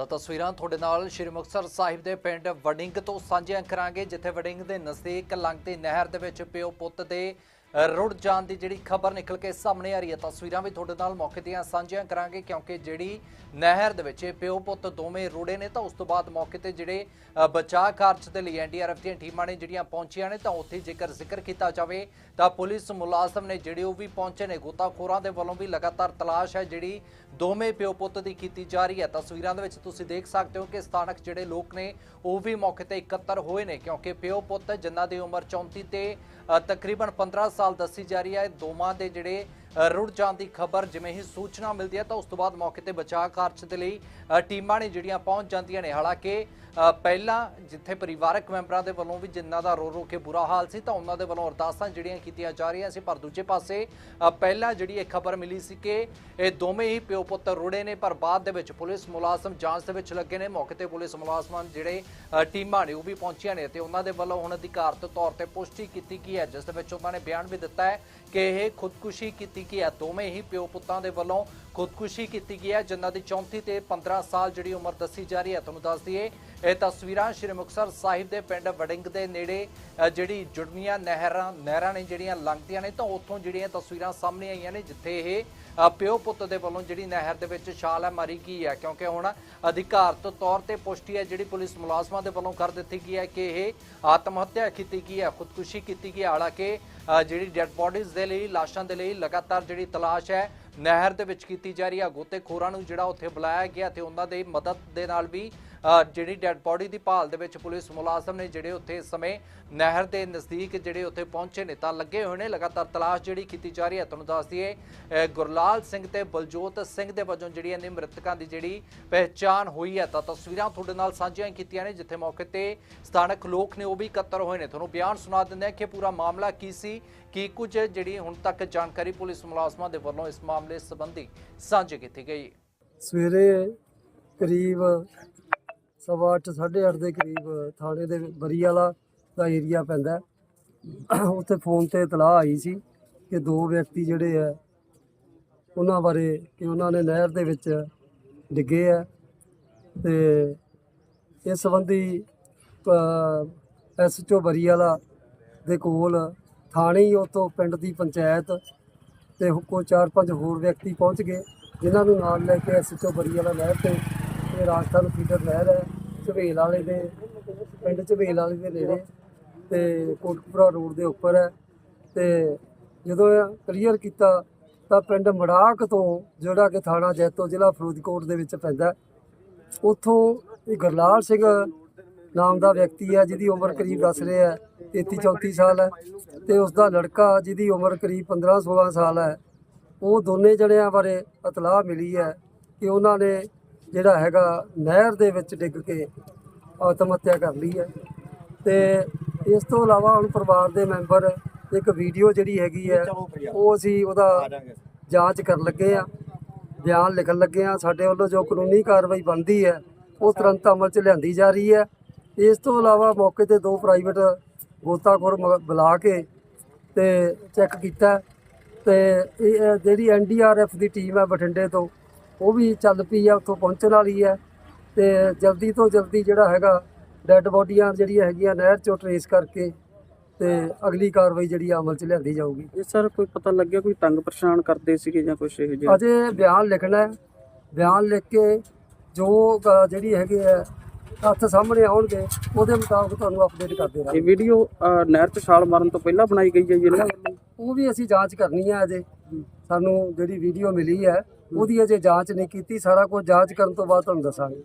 ਤਾਂ ਤਸਵੀਰਾਂ ਤੁਹਾਡੇ ਨਾਲ ਸ਼੍ਰੀ ਮੁਕਤਸਰ ਸਾਹਿਬ ਦੇ ਪਿੰਡ ਵਡਿੰਗ ਤੋਂ ਸਾਂਝੀਆਂ ਕਰਾਂਗੇ, ਜਿੱਥੇ ਵਡਿੰਗ ਦੇ ਨਜ਼ਦੀਕ ਲੰਘਦੀ ਨਹਿਰ ਦੇ ਵਿੱਚ ਪਿਓ ਪੁੱਤ ਦੇ ਰੁੜ ਜਾਣ ਦੀ ਜਿਹੜੀ ਖਬਰ ਨਿਕਲ ਕੇ ਸਾਹਮਣੇ ਆ ਰਹੀ ਹੈ। ਤਸਵੀਰਾਂ ਵੀ ਤੁਹਾਡੇ ਨਾਲ ਮੌਕੇ ਦੀਆਂ ਸਾਂਝੀਆਂ ਕਰਾਂਗੇ, ਕਿਉਂਕਿ ਜਿਹੜੀ ਨਹਿਰ ਦੇ ਵਿੱਚ ਇਹ ਪਿਓ ਪੁੱਤ ਦੋਵੇਂ ਰੁੜੇ ਨੇ, ਤਾਂ ਉਸ ਤੋਂ ਬਾਅਦ ਮੌਕੇ ਤੇ ਜਿਹੜੇ ਬਚਾਅ ਕਾਰਜ ਦੇ ਲਈ ਐਨਡੀਆਰਐਫ ਦੀਆਂ ਟੀਮਾਂ ਨੇ ਜਿਹੜੀਆਂ ਪਹੁੰਚੀਆਂ ਨੇ, ਤਾਂ ਉੱਥੇ ਜੇਕਰ ਜ਼ਿਕਰ ਕੀਤਾ ਜਾਵੇ ਤਾਂ ਪੁਲਿਸ ਮੁਲਾਜ਼ਮ ਨੇ ਜਿਹੜੇ ਉਹ ਵੀ ਪਹੁੰਚੇ ਨੇ, ਗੋਤਾਖੋਰਾਂ ਦੇ ਵੱਲੋਂ ਵੀ ਲਗਾਤਾਰ ਤਲਾਸ਼ ਹੈ ਜਿਹੜੀ ਦੋਵੇਂ ਪਿਓ ਪੁੱਤ ਦੀ ਕੀਤੀ ਜਾ ਰਹੀ ਹੈ। ਤਸਵੀਰਾਂ ਦੇ ਵਿੱਚ ਤੁਸੀਂ ਦੇਖ ਸਕਦੇ ਹੋ ਕਿ ਸਥਾਨਕ ਜਿਹੜੇ ਲੋਕ ਨੇ, ਉਹ ਵੀ ਮੌਕੇ ਤੇ ਇਕੱਤਰ ਹੋਏ ਨੇ, ਕਿਉਂਕਿ ਪਿਓ ਪੁੱਤ ਜਿਨ੍ਹਾਂ ਦੀ ਉਮਰ 34 ਤੇ ਤਕਰੀਬਨ 15 ਸਾਲ ਦੱਸੀ ਜਾ ਰਹੀ ਹੈ, ਦੋਵਾਂ ਦੇ ਜਿਹੜੇ ਰੁੜ ਜਾਣ ਦੀ ਖਬਰ ਜਿਵੇਂ ਹੀ ਸੂਚਨਾ ਮਿਲਦੀ ਹੈ ਤਾਂ ਉਸ ਤੋਂ ਬਾਅਦ ਮੌਕੇ ਤੇ ਬਚਾਅ ਕਾਰਜ ਦੇ ਲਈ ਟੀਮਾਂ ਨੇ ਜਿਹੜੀਆਂ ਪਹੁੰਚ ਜਾਂਦੀਆਂ ਨੇ। ਹਾਲਾਂਕਿ ਪਹਿਲਾਂ ਜਿੱਥੇ ਪਰਿਵਾਰਕ ਮੈਂਬਰਾਂ ਦੇ ਵੱਲੋਂ ਵੀ ਜਿਨ੍ਹਾਂ ਦਾ ਰੋ ਰੋ ਕੇ ਬੁਰਾ ਹਾਲ ਸੀ ਤਾਂ ਉਹਨਾਂ ਦੇ ਵੱਲੋਂ ਅਰਦਾਸਾਂ ਜਿਹੜੀਆਂ ਕੀਤੀਆਂ ਜਾ ਰਹੀਆਂ ਸੀ। ਪਰ ਦੂਜੇ ਪਾਸੇ ਪਹਿਲਾਂ ਜਿਹੜੀ ਇਹ ਖਬਰ ਮਿਲੀ ਸੀ ਕਿ ਇਹ ਦੋਵੇਂ ਹੀ ਪਿਓ ਪੁੱਤ ਰੁੜੇ ਨੇ, ਪਰ ਬਾਅਦ ਦੇ ਵਿੱਚ ਪੁਲਿਸ ਮੁਲਾਜ਼ਮ ਜਾਂਚ ਦੇ ਵਿੱਚ ਲੱਗੇ ਨੇ। ਮੌਕੇ ਤੇ ਪੁਲਿਸ ਮੁਲਾਜ਼ਮਾਂ ਜਿਹੜੇ ਟੀਮਾਂ ਨੇ ਉਹ ਵੀ ਪਹੁੰਚੀਆਂ ਨੇ ਤੇ ਉਹਨਾਂ ਦੇ ਵੱਲੋਂ ਹੁਣ ਅਧਿਕਾਰਤ ਤੌਰ ਤੇ ਪੁਸ਼ਟੀ ਕੀਤੀ ਗਈ ਹੈ। ਜਿਸ ਦੇ ਵਿੱਚ ਉਹਨਾਂ ਨੇ ਬਿਆਨ ਵੀ ਦਿੱਤਾ ਹੈ ਕਿ ਇਹ ਖੁਦਕੁਸ਼ੀ ਕੀਤੀ ਗਈ ਹੈ? ਦੋਵੇਂ ਹੀ ਪਿਓ ਪੁੱਤਾਂ ਦੇ ਵੱਲੋਂ ਖੁਦਕੁਸ਼ੀ ਕੀਤੀ ਗਈ ਹੈ। ਜਿਨ੍ਹਾਂ ਦੀ 34 ਤੇ 15 ਸਾਲ ਜਿਹੜੀ ਉਮਰ ਦੱਸੀ ਜਾ ਰਹੀ ਹੈ, ਤੁਹਾਨੂੰ ਦੱਸ ਦਈਏ, ਇਹ ਤਸਵੀਰਾਂ ਸ਼੍ਰੀ ਮੁਕਤਸਰ ਸਾਹਿਬ ਦੇ ਪਿੰਡ ਵੜਿੰਗ ਦੇ ਨੇੜੇ ਜਿਹੜੀ ਜੁੜਵੀਆਂ ਨਹਿਰਾਂ ਨਹਿਰਾਂ ਨੇ ਜਿਹੜੀਆਂ ਲੰਘਦੀਆਂ ਨੇ ਤਾਂ ਉੱਥੋਂ ਜਿਹੜੀਆਂ ਤਸਵੀਰਾਂ ਸਾਹਮਣੇ ਆਈਆਂ ਨੇ, ਜਿੱਥੇ ਇਹ ਪਿਓ ਪੁੱਤ ਦੇ ਵੱਲੋਂ ਜਿਹੜੀ ਨਹਿਰ ਦੇ ਵਿੱਚ ਛਾਲ ਹੈ, ਮਾਰੀ ਗਈ ਹੈ। ਕਿਉਂਕਿ ਹੁਣ ਅਧਿਕਾਰਤ ਤੌਰ ਤੇ ਪੁਸ਼ਟੀ ਹੈ, ਜਿਹੜੀ ਪੁਲਿਸ ਮੁਲਾਜ਼ਮਾਂ ਦੇ ਵੱਲੋਂ ਕਰ ਦਿੱਤੀ ਗਈ ਹੈ ਕਿ ਇਹ ਆਤਮ ਹੱਤਿਆ ਕੀਤੀ ਗਈ ਹੈ, ਖੁਦਕੁਸ਼ੀ ਕੀਤੀ ਗਈ ਹੈ। ਹਾਲਾਂਕਿ ਜਿਹੜੀ ਡੈੱਡ ਬੋਡੀਜ਼ ਦੇ ਲਈ, ਲਾਸ਼ਾਂ ਦੇ ਲਈ ਲਗਾਤਾਰ ਜਿਹੜੀ ਤਲਾਸ਼ ਹੈ ਨਹਿਰ ਦੇ ਵਿੱਚ ਕੀਤੀ ਜਾ ਰਹੀ ਹੈ ਗੋਤੇਖੋਰਾਂ ਨੂੰ ਜਿਹੜਾ ਉੱਥੇ ਬੁਲਾਇਆ ਗਿਆ ਤੇ ਉਹਨਾਂ ਦੀ ਮਦਦ ਦੇ ਨਾਲ ਵੀ ਜਿਹੜੀ ਡੈੱਡ ਬੋਡੀ ਦੀ ਭਾਲ ਦੇ ਵਿੱਚ ਪੁਲਿਸ ਮੁਲਾਜ਼ਮ ਨੇ ਜਿਹੜੇ ਉੱਥੇ ਇਸ ਸਮੇਂ ਨਹਿਰ ਦੇ ਨਜ਼ਦੀਕ ਜਿਹੜੇ ਉੱਥੇ ਪਹੁੰਚੇ ਨੇ, ਤਾਂ ਲੱਗੇ ਹੋਏ ਨੇ। ਲਗਾਤਾਰ ਤਲਾਸ਼ ਜਿਹੜੀ ਕੀਤੀ ਜਾ ਰਹੀ ਹੈ, ਤੁਹਾਨੂੰ ਦੱਸ ਦਈਏ ਗੁਰਲਾਲ ਸਿੰਘ ਤੇ ਬਲਜੋਤ ਸਿੰਘ ਦੇ ਵਜੋਂ ਜਿਹੜੀ ਨੇ ਮ੍ਰਿਤਕਾਂ ਦੀ ਜਿਹੜੀ ਪਹਿਚਾਣ ਹੋਈ ਹੈ, ਤਾਂ ਤਸਵੀਰਾਂ ਤੁਹਾਡੇ ਨਾਲ ਸਾਂਝੀਆਂ ਕੀਤੀਆਂ ਨੇ, ਜਿੱਥੇ ਮੌਕੇ ਤੇ ਸਥਾਨਕ ਲੋਕ ਨੇ ਉਹ ਵੀ ਇਕੱਤਰ ਹੋਏ ਨੇ। ਤੁਹਾਨੂੰ ਬਿਆਨ ਸੁਣਾ ਦਿੰਦੇ ਆ ਕਿ ਪੂਰਾ ਮਾਮਲਾ ਕੀ ਸੀ, ਕੀ ਕੁਝ ਜਿਹੜੀ ਹੁਣ ਤੱਕ ਜਾਣਕਾਰੀ ਪੁਲਿਸ ਮੁਲਾਜ਼ਮਾਂ ਦੇ ਵੱਲੋਂ ਇਸ ਮਾਮਲੇ ਸੰਬੰਧੀ ਸਾਂਝੀ ਕੀਤੀ ਗਈ। ਸਵੇਰੇ ਕਰੀਬ ਸਵਾ ਅੱਠ, ਸਾਢੇ ਅੱਠ ਦੇ ਕਰੀਬ ਥਾਣੇ ਦੇ ਬਰੀ ਵਾਲਾ ਦਾ ਏਰੀਆ ਪੈਂਦਾ ਉੱਥੇ ਫੋਨ ਤੇ ਇਤਲਾਹ ਆਈ ਸੀ ਕਿ ਦੋ ਵਿਅਕਤੀ ਜਿਹੜੇ ਆ ਉਹਨਾਂ ਬਾਰੇ ਕਿ ਉਹਨਾਂ ਨੇ ਨਹਿਰ ਦੇ ਵਿੱਚ ਡਿੱਗੇ ਆ ਤੇ ਇਸ ਸੰਬੰਧੀ ਐਸਐਚਓ ਬਰੀ ਵਾਲਾ ਦੇ ਕੋਲ ਥਾਣੇ ਹੀ ਉਤੋਂ ਪਿੰਡ ਦੀ ਪੰਚਾਇਤ ਤੇ ਕੋ ਚਾਰ ਪੰਜ ਹੋਰ ਵਿਅਕਤੀ ਪਹੁੰਚ ਗਏ ਜਿਨ੍ਹਾਂ ਨੂੰ ਨਾਲ ਲੈ ਕੇ ਐਸਐਚਓ ਬਰੀ ਵਾਲਾ ਨਹਿਰ ਤੇ ਇਹ ਰਾਜਸਥਾਨ ਫੀਡਰ ਨਹਿਰ ਹੈ। ਝਵੇਲ ਵਾਲੇ ਦੇ ਪਿੰਡ ਝਵੇਲ ਵਾਲੇ ਦੇ ਨੇੜੇ ਤੇ ਕੋਟਕਪੁਰਾ ਰੋਡ ਦੇ ਉੱਪਰ ਹੈ। ਤੇ ਜਦੋਂ ਕਲੀਅਰ ਕੀਤਾ ਤਾਂ ਪਿੰਡ ਮੜਾਕ ਤੋਂ ਜਿਹੜਾ ਕਿ ਥਾਣਾ ਜੈਤੋ ਜ਼ਿਲ੍ਹਾ ਫਰੀਦਕੋਟ ਦੇ ਵਿੱਚ ਪੈਂਦਾ ਹੈ, ਉੱਥੋਂ ਇਹ ਗੁਰਲਾਲ ਸਿੰਘ ਨਾਮ ਦਾ ਵਿਅਕਤੀ ਹੈ ਜਿਹਦੀ ਉਮਰ ਕਰੀਬ ਦੱਸ ਰਹੇ ਹੈ 33 34 ਸਾਲ ਹੈ। ਤੇ ਉਸ ਦਾ ਲੜਕਾ ਜਿਹਦੀ ਉਮਰ ਕਰੀਬ 15 16 ਸਾਲ ਹੈ ਉਹ ਦੋਨੇ ਜਣਿਆਂ ਬਾਰੇ ਇਤਲਾਹ ਮਿਲੀ ਹੈ ਕਿ ਉਹਨਾਂ ਨੇ ਜਿਹੜਾ ਹੈਗਾ ਨਹਿਰ ਦੇ ਵਿੱਚ ਡਿੱਗ ਕੇ ਆਤਮ ਹੱਤਿਆ ਕਰ ਲਈ ਹੈ। ਤੇ ਇਸ ਤੋਂ ਇਲਾਵਾ ਹੁਣ ਪਰਿਵਾਰ ਦੇ ਮੈਂਬਰ ਇੱਕ ਵੀਡੀਓ ਜਿਹੜੀ ਹੈਗੀ ਹੈ ਉਹ ਅਸੀਂ ਉਹਦਾ ਜਾਂਚ ਕਰਨ ਲੱਗੇ ਆ ਬਿਆਨ ਲਿਖਣ ਲੱਗੇ ਆ ਸਾਡੇ ਵੱਲੋਂ ਜੋ ਕਾਨੂੰਨੀ ਕਾਰਵਾਈ ਬਣਦੀ ਹੈ ਉਹ ਤੁਰੰਤ ਅਮਲ 'ਚ ਲਿਆਂਦੀ ਜਾ ਰਹੀ ਹੈ। ਇਸ ਤੋਂ ਇਲਾਵਾ ਮੌਕੇ ਤੇ ਦੋ ਪ੍ਰਾਈਵੇਟ ਗੋਤਾਖੋਰ ਬੁਲਾ ਕੇ ਤੇ ਚੈੱਕ ਕੀਤਾ। ਤੇ ਇਹ ਜਿਹੜੀ ਐਨਡੀਆਰਐਫ ਦੀ ਟੀਮ ਹੈ ਬਠਿੰਡੇ ਤੋਂ ਉਹ ਵੀ ਚੱਲ ਪਈ ਆ ਉੱਥੋਂ ਪਹੁੰਚਣ ਵਾਲੀ ਹੈ ਤੇ ਜਲਦੀ ਤੋਂ ਜਲਦੀ ਜਿਹੜਾ ਹੈਗਾ ਡੈੱਡ ਬੋਡੀਆਂ ਜਿਹੜੀਆਂ ਹੈਗੀਆਂ ਨਹਿਰ ਚੋਂ ਟਰੇਸ ਕਰਕੇ ਤੇ ਅਗਲੀ ਕਾਰਵਾਈ ਜਿਹੜੀ ਆ ਅਮਲ 'ਚ ਲਿਆਂਦੀ ਜਾਊਗੀ। ਇਹ ਸਰ ਕੋਈ ਪਤਾ ਲੱਗਿਆ ਕੋਈ ਤੰਗ ਪਰੇਸ਼ਾਨ ਕਰਦੇ ਸੀਗੇ ਜਾਂ ਕੁਝ ਇਹੋ ਜਿਹਾ? ਅਜੇ ਬਿਆਨ ਲਿਖਣਾ ਹੈ। ਬਿਆਨ ਲਿਖ ਕੇ ਜੋ ਅ, ਜਿਹੜੀ ਹੈਗੇ ਆ ਤੱਥ ਸਾਹਮਣੇ ਆਉਣਗੇ ਉਹਦੇ ਮੁਤਾਬਕ ਤੁਹਾਨੂੰ ਅਪਡੇਟ ਕਰਦੇ ਇਹ ਰਹਾਂਗੇ ਵੀਡੀਓ ਨਹਿਰ 'ਚ ਛਾਲ ਮਾਰਨ ਤੋਂ ਪਹਿਲਾਂ ਬਣਾਈ ਗਈ ਹੈ ਜੀ ਇਹਨਾਂ ਵੱਲੋਂ ਉਹ ਵੀ ਅਸੀਂ ਜਾਂਚ ਕਰਨੀ ਹੈ ਅਜੇ। ਸਾਨੂੰ ਜਿਹੜੀ ਵੀਡੀਓ ਮਿਲੀ ਹੈ ਉਹਦੀ ਅਜੇ ਜਾਂਚ ਨਹੀਂ ਕੀਤੀ ਸਾਰਾ ਕੁਝ ਜਾਂਚ ਕਰਨ ਤੋਂ ਬਾਅਦ ਤੁਹਾਨੂੰ ਦੱਸਾਂਗੇ।